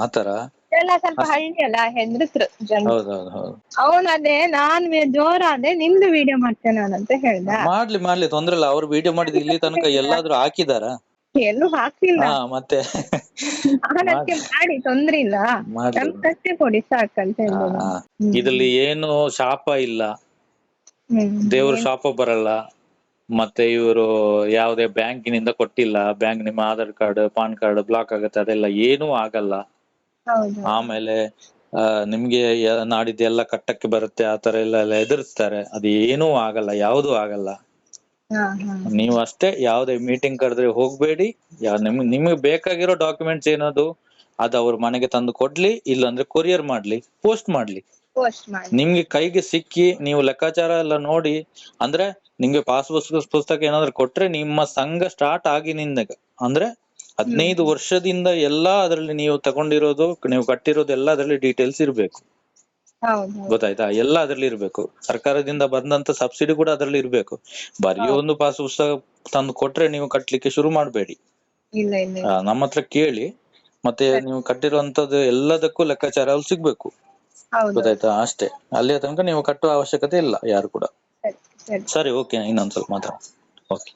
ಆತರ ಎಲ್ಲ ಸ್ವಲ್ಪ ಹಳ್ಳಿ ಅಲ್ಲ ಹೆದರ್ಸ್ರು ಜನ ಹೌದೌದು ಹೌದು ಅವನ್ ಅದೇ ನಾನ್ ಜೋರಾದೆ ನಿಮ್ದು ವಿಡಿಯೋ ಮಾಡ್ತೇನೆ ಅಂತ ಹೇಳ್ದ. ಮಾಡ್ಲಿ ಮಾಡ್ಲಿ ತೊಂದ್ರೆ ಇಲ್ಲ. ಅವ್ರು ವಿಡಿಯೋ ಮಾಡಿದ ಇಲ್ಲಿ ತನಕ ಎಲ್ಲಾದ್ರೂ ಹಾಕಿದಾರ. ಎಲ್ಲೂ ಹಾಕ್ತಿಲ್ಲ ಹಾ ಮತ್ತೆ ನಾನ್ ಅದಕ್ಕೆ ಮಾಡಿ ತೊಂದ್ರೆ ಇಲ್ಲ. ಮಾಡ್ಲಿ. ನಮ್ ಕೊಡಿ ಸಾಕಂತ ಹೇಳಿದ್ರು ಹಾ. ಇದ್ರಲ್ಲಿ ಏನು ಶಾಪ ಇಲ್ಲ. ಹ್ಮ್ ದೇವ್ರ ಶಾಪ ಬರಲ್ಲ. ಮತ್ತೆ ಇವರು ಯಾವುದೇ ಬ್ಯಾಂಕಿನಿಂದ ಕೊಟ್ಟಿಲ್ಲ ಬ್ಯಾಂಕ್ ನಿಮ್ಮ Aadhaar card PAN card block ಆಗುತ್ತೆ ಅದೆಲ್ಲ ಏನೂ ಆಗಲ್ಲ. ಹೌದು. ಆಮೇಲೆ ಆ, ನಿಮ್ಗೆ ಯ- ನಾಡಿದ್ದು ಎಲ್ಲ ಕಟ್ಟಕ್ಕೆ ಬರುತ್ತೆ ಆತರ ಎಲ್ಲ ಎಲ್ಲ ಎದುರಿಸ್ತಾರೆ. ಅದು ಏನೂ ಆಗಲ್ಲ ಯಾವುದು ಆಗಲ್ಲ. ಹಾ ಹಾ. ನೀವು ಅಷ್ಟೇ ಯಾವುದೇ ಮೀಟಿಂಗ್ ಕರೆದ್ರೆ ಹೋಗ್ಬೇಡಿ. ಯಾ ನಿಮ್ ನಿಮ್ಗೆ ಬೇಕಾಗಿರೋ ಡಾಕ್ಯುಮೆಂಟ್ಸ್ ಏನದು ಅದು ಅವ್ರ ಮನೆಗೆ ತಂದು ಕೊಡ್ಲಿ ಇಲ್ಲಾಂದ್ರೆ ಕೊರಿಯರ್ ಮಾಡ್ಲಿ ಪೋಸ್ಟ್ ಮಾಡ್ಲಿ. ಪೋಸ್ಟ್ ಮಾಡಿ ನಿಮ್ಗೆ ಕೈಗೆ ಸಿಕ್ಕಿ ನೀವು ಲೆಕ್ಕಾಚಾರ ಎಲ್ಲ ನೋಡಿ ಅಂದ್ರೆ ನಿಮ್ಗೆ ಪಾಸ್ ಪುಸ್ತಕ ಏನಾದ್ರು ಕೊಟ್ರೆ ನಿಮ್ಮ ಸಂಘ ಸ್ಟಾರ್ಟ್ ಆಗಿನಿಂದ ಅಂದ್ರೆ ಹದಿನೈದು ವರ್ಷದಿಂದ ಎಲ್ಲಾ ಅದರಲ್ಲಿ ನೀವು ತಗೊಂಡಿರೋದು ನೀವು ಕಟ್ಟಿರೋದು ಎಲ್ಲ ಅದರಲ್ಲಿ ಡೀಟೇಲ್ಸ್ ಇರ್ಬೇಕು. ಗೊತ್ತಾಯ್ತಾ? ಎಲ್ಲ ಅದ್ರಲ್ಲಿ ಇರ್ಬೇಕು. ಸರ್ಕಾರದಿಂದ ಬಂದಂತ ಸಬ್ಸಿಡಿ ಕೂಡ ಅದ್ರಲ್ಲಿ ಇರ್ಬೇಕು. ಬರೀ ಒಂದು ಪಾಸ್ ಪುಸ್ತಕ ತಂದು ಕೊಟ್ರೆ ನೀವು ಕಟ್ಲಿಕ್ಕೆ ಶುರು ಮಾಡಬೇಡಿ. ನಮ್ಮ ಹತ್ರ ಕೇಳಿ. ಮತ್ತೆ ನೀವು ಕಟ್ಟಿರುವಂತದ್ದು ಎಲ್ಲದಕ್ಕೂ ಲೆಕ್ಕಾಚಾರ ಅಲ್ಲಿ ಸಿಗ್ಬೇಕು ಗೊತ್ತಾಯ್ತಾ? ಅಷ್ಟೇ. ಅಲ್ಲಿಯ ತನಕ ನೀವು ಕಟ್ಟುವ ಅವಶ್ಯಕತೆ ಇಲ್ಲ ಯಾರು ಕೂಡ. ಸರಿ ಸರಿ ಸರಿ ಓಕೆ ಇನ್ನೊಂದ್ ಸ್ವಲ್ಪ ಮಾತಾಡ ಓಕೆ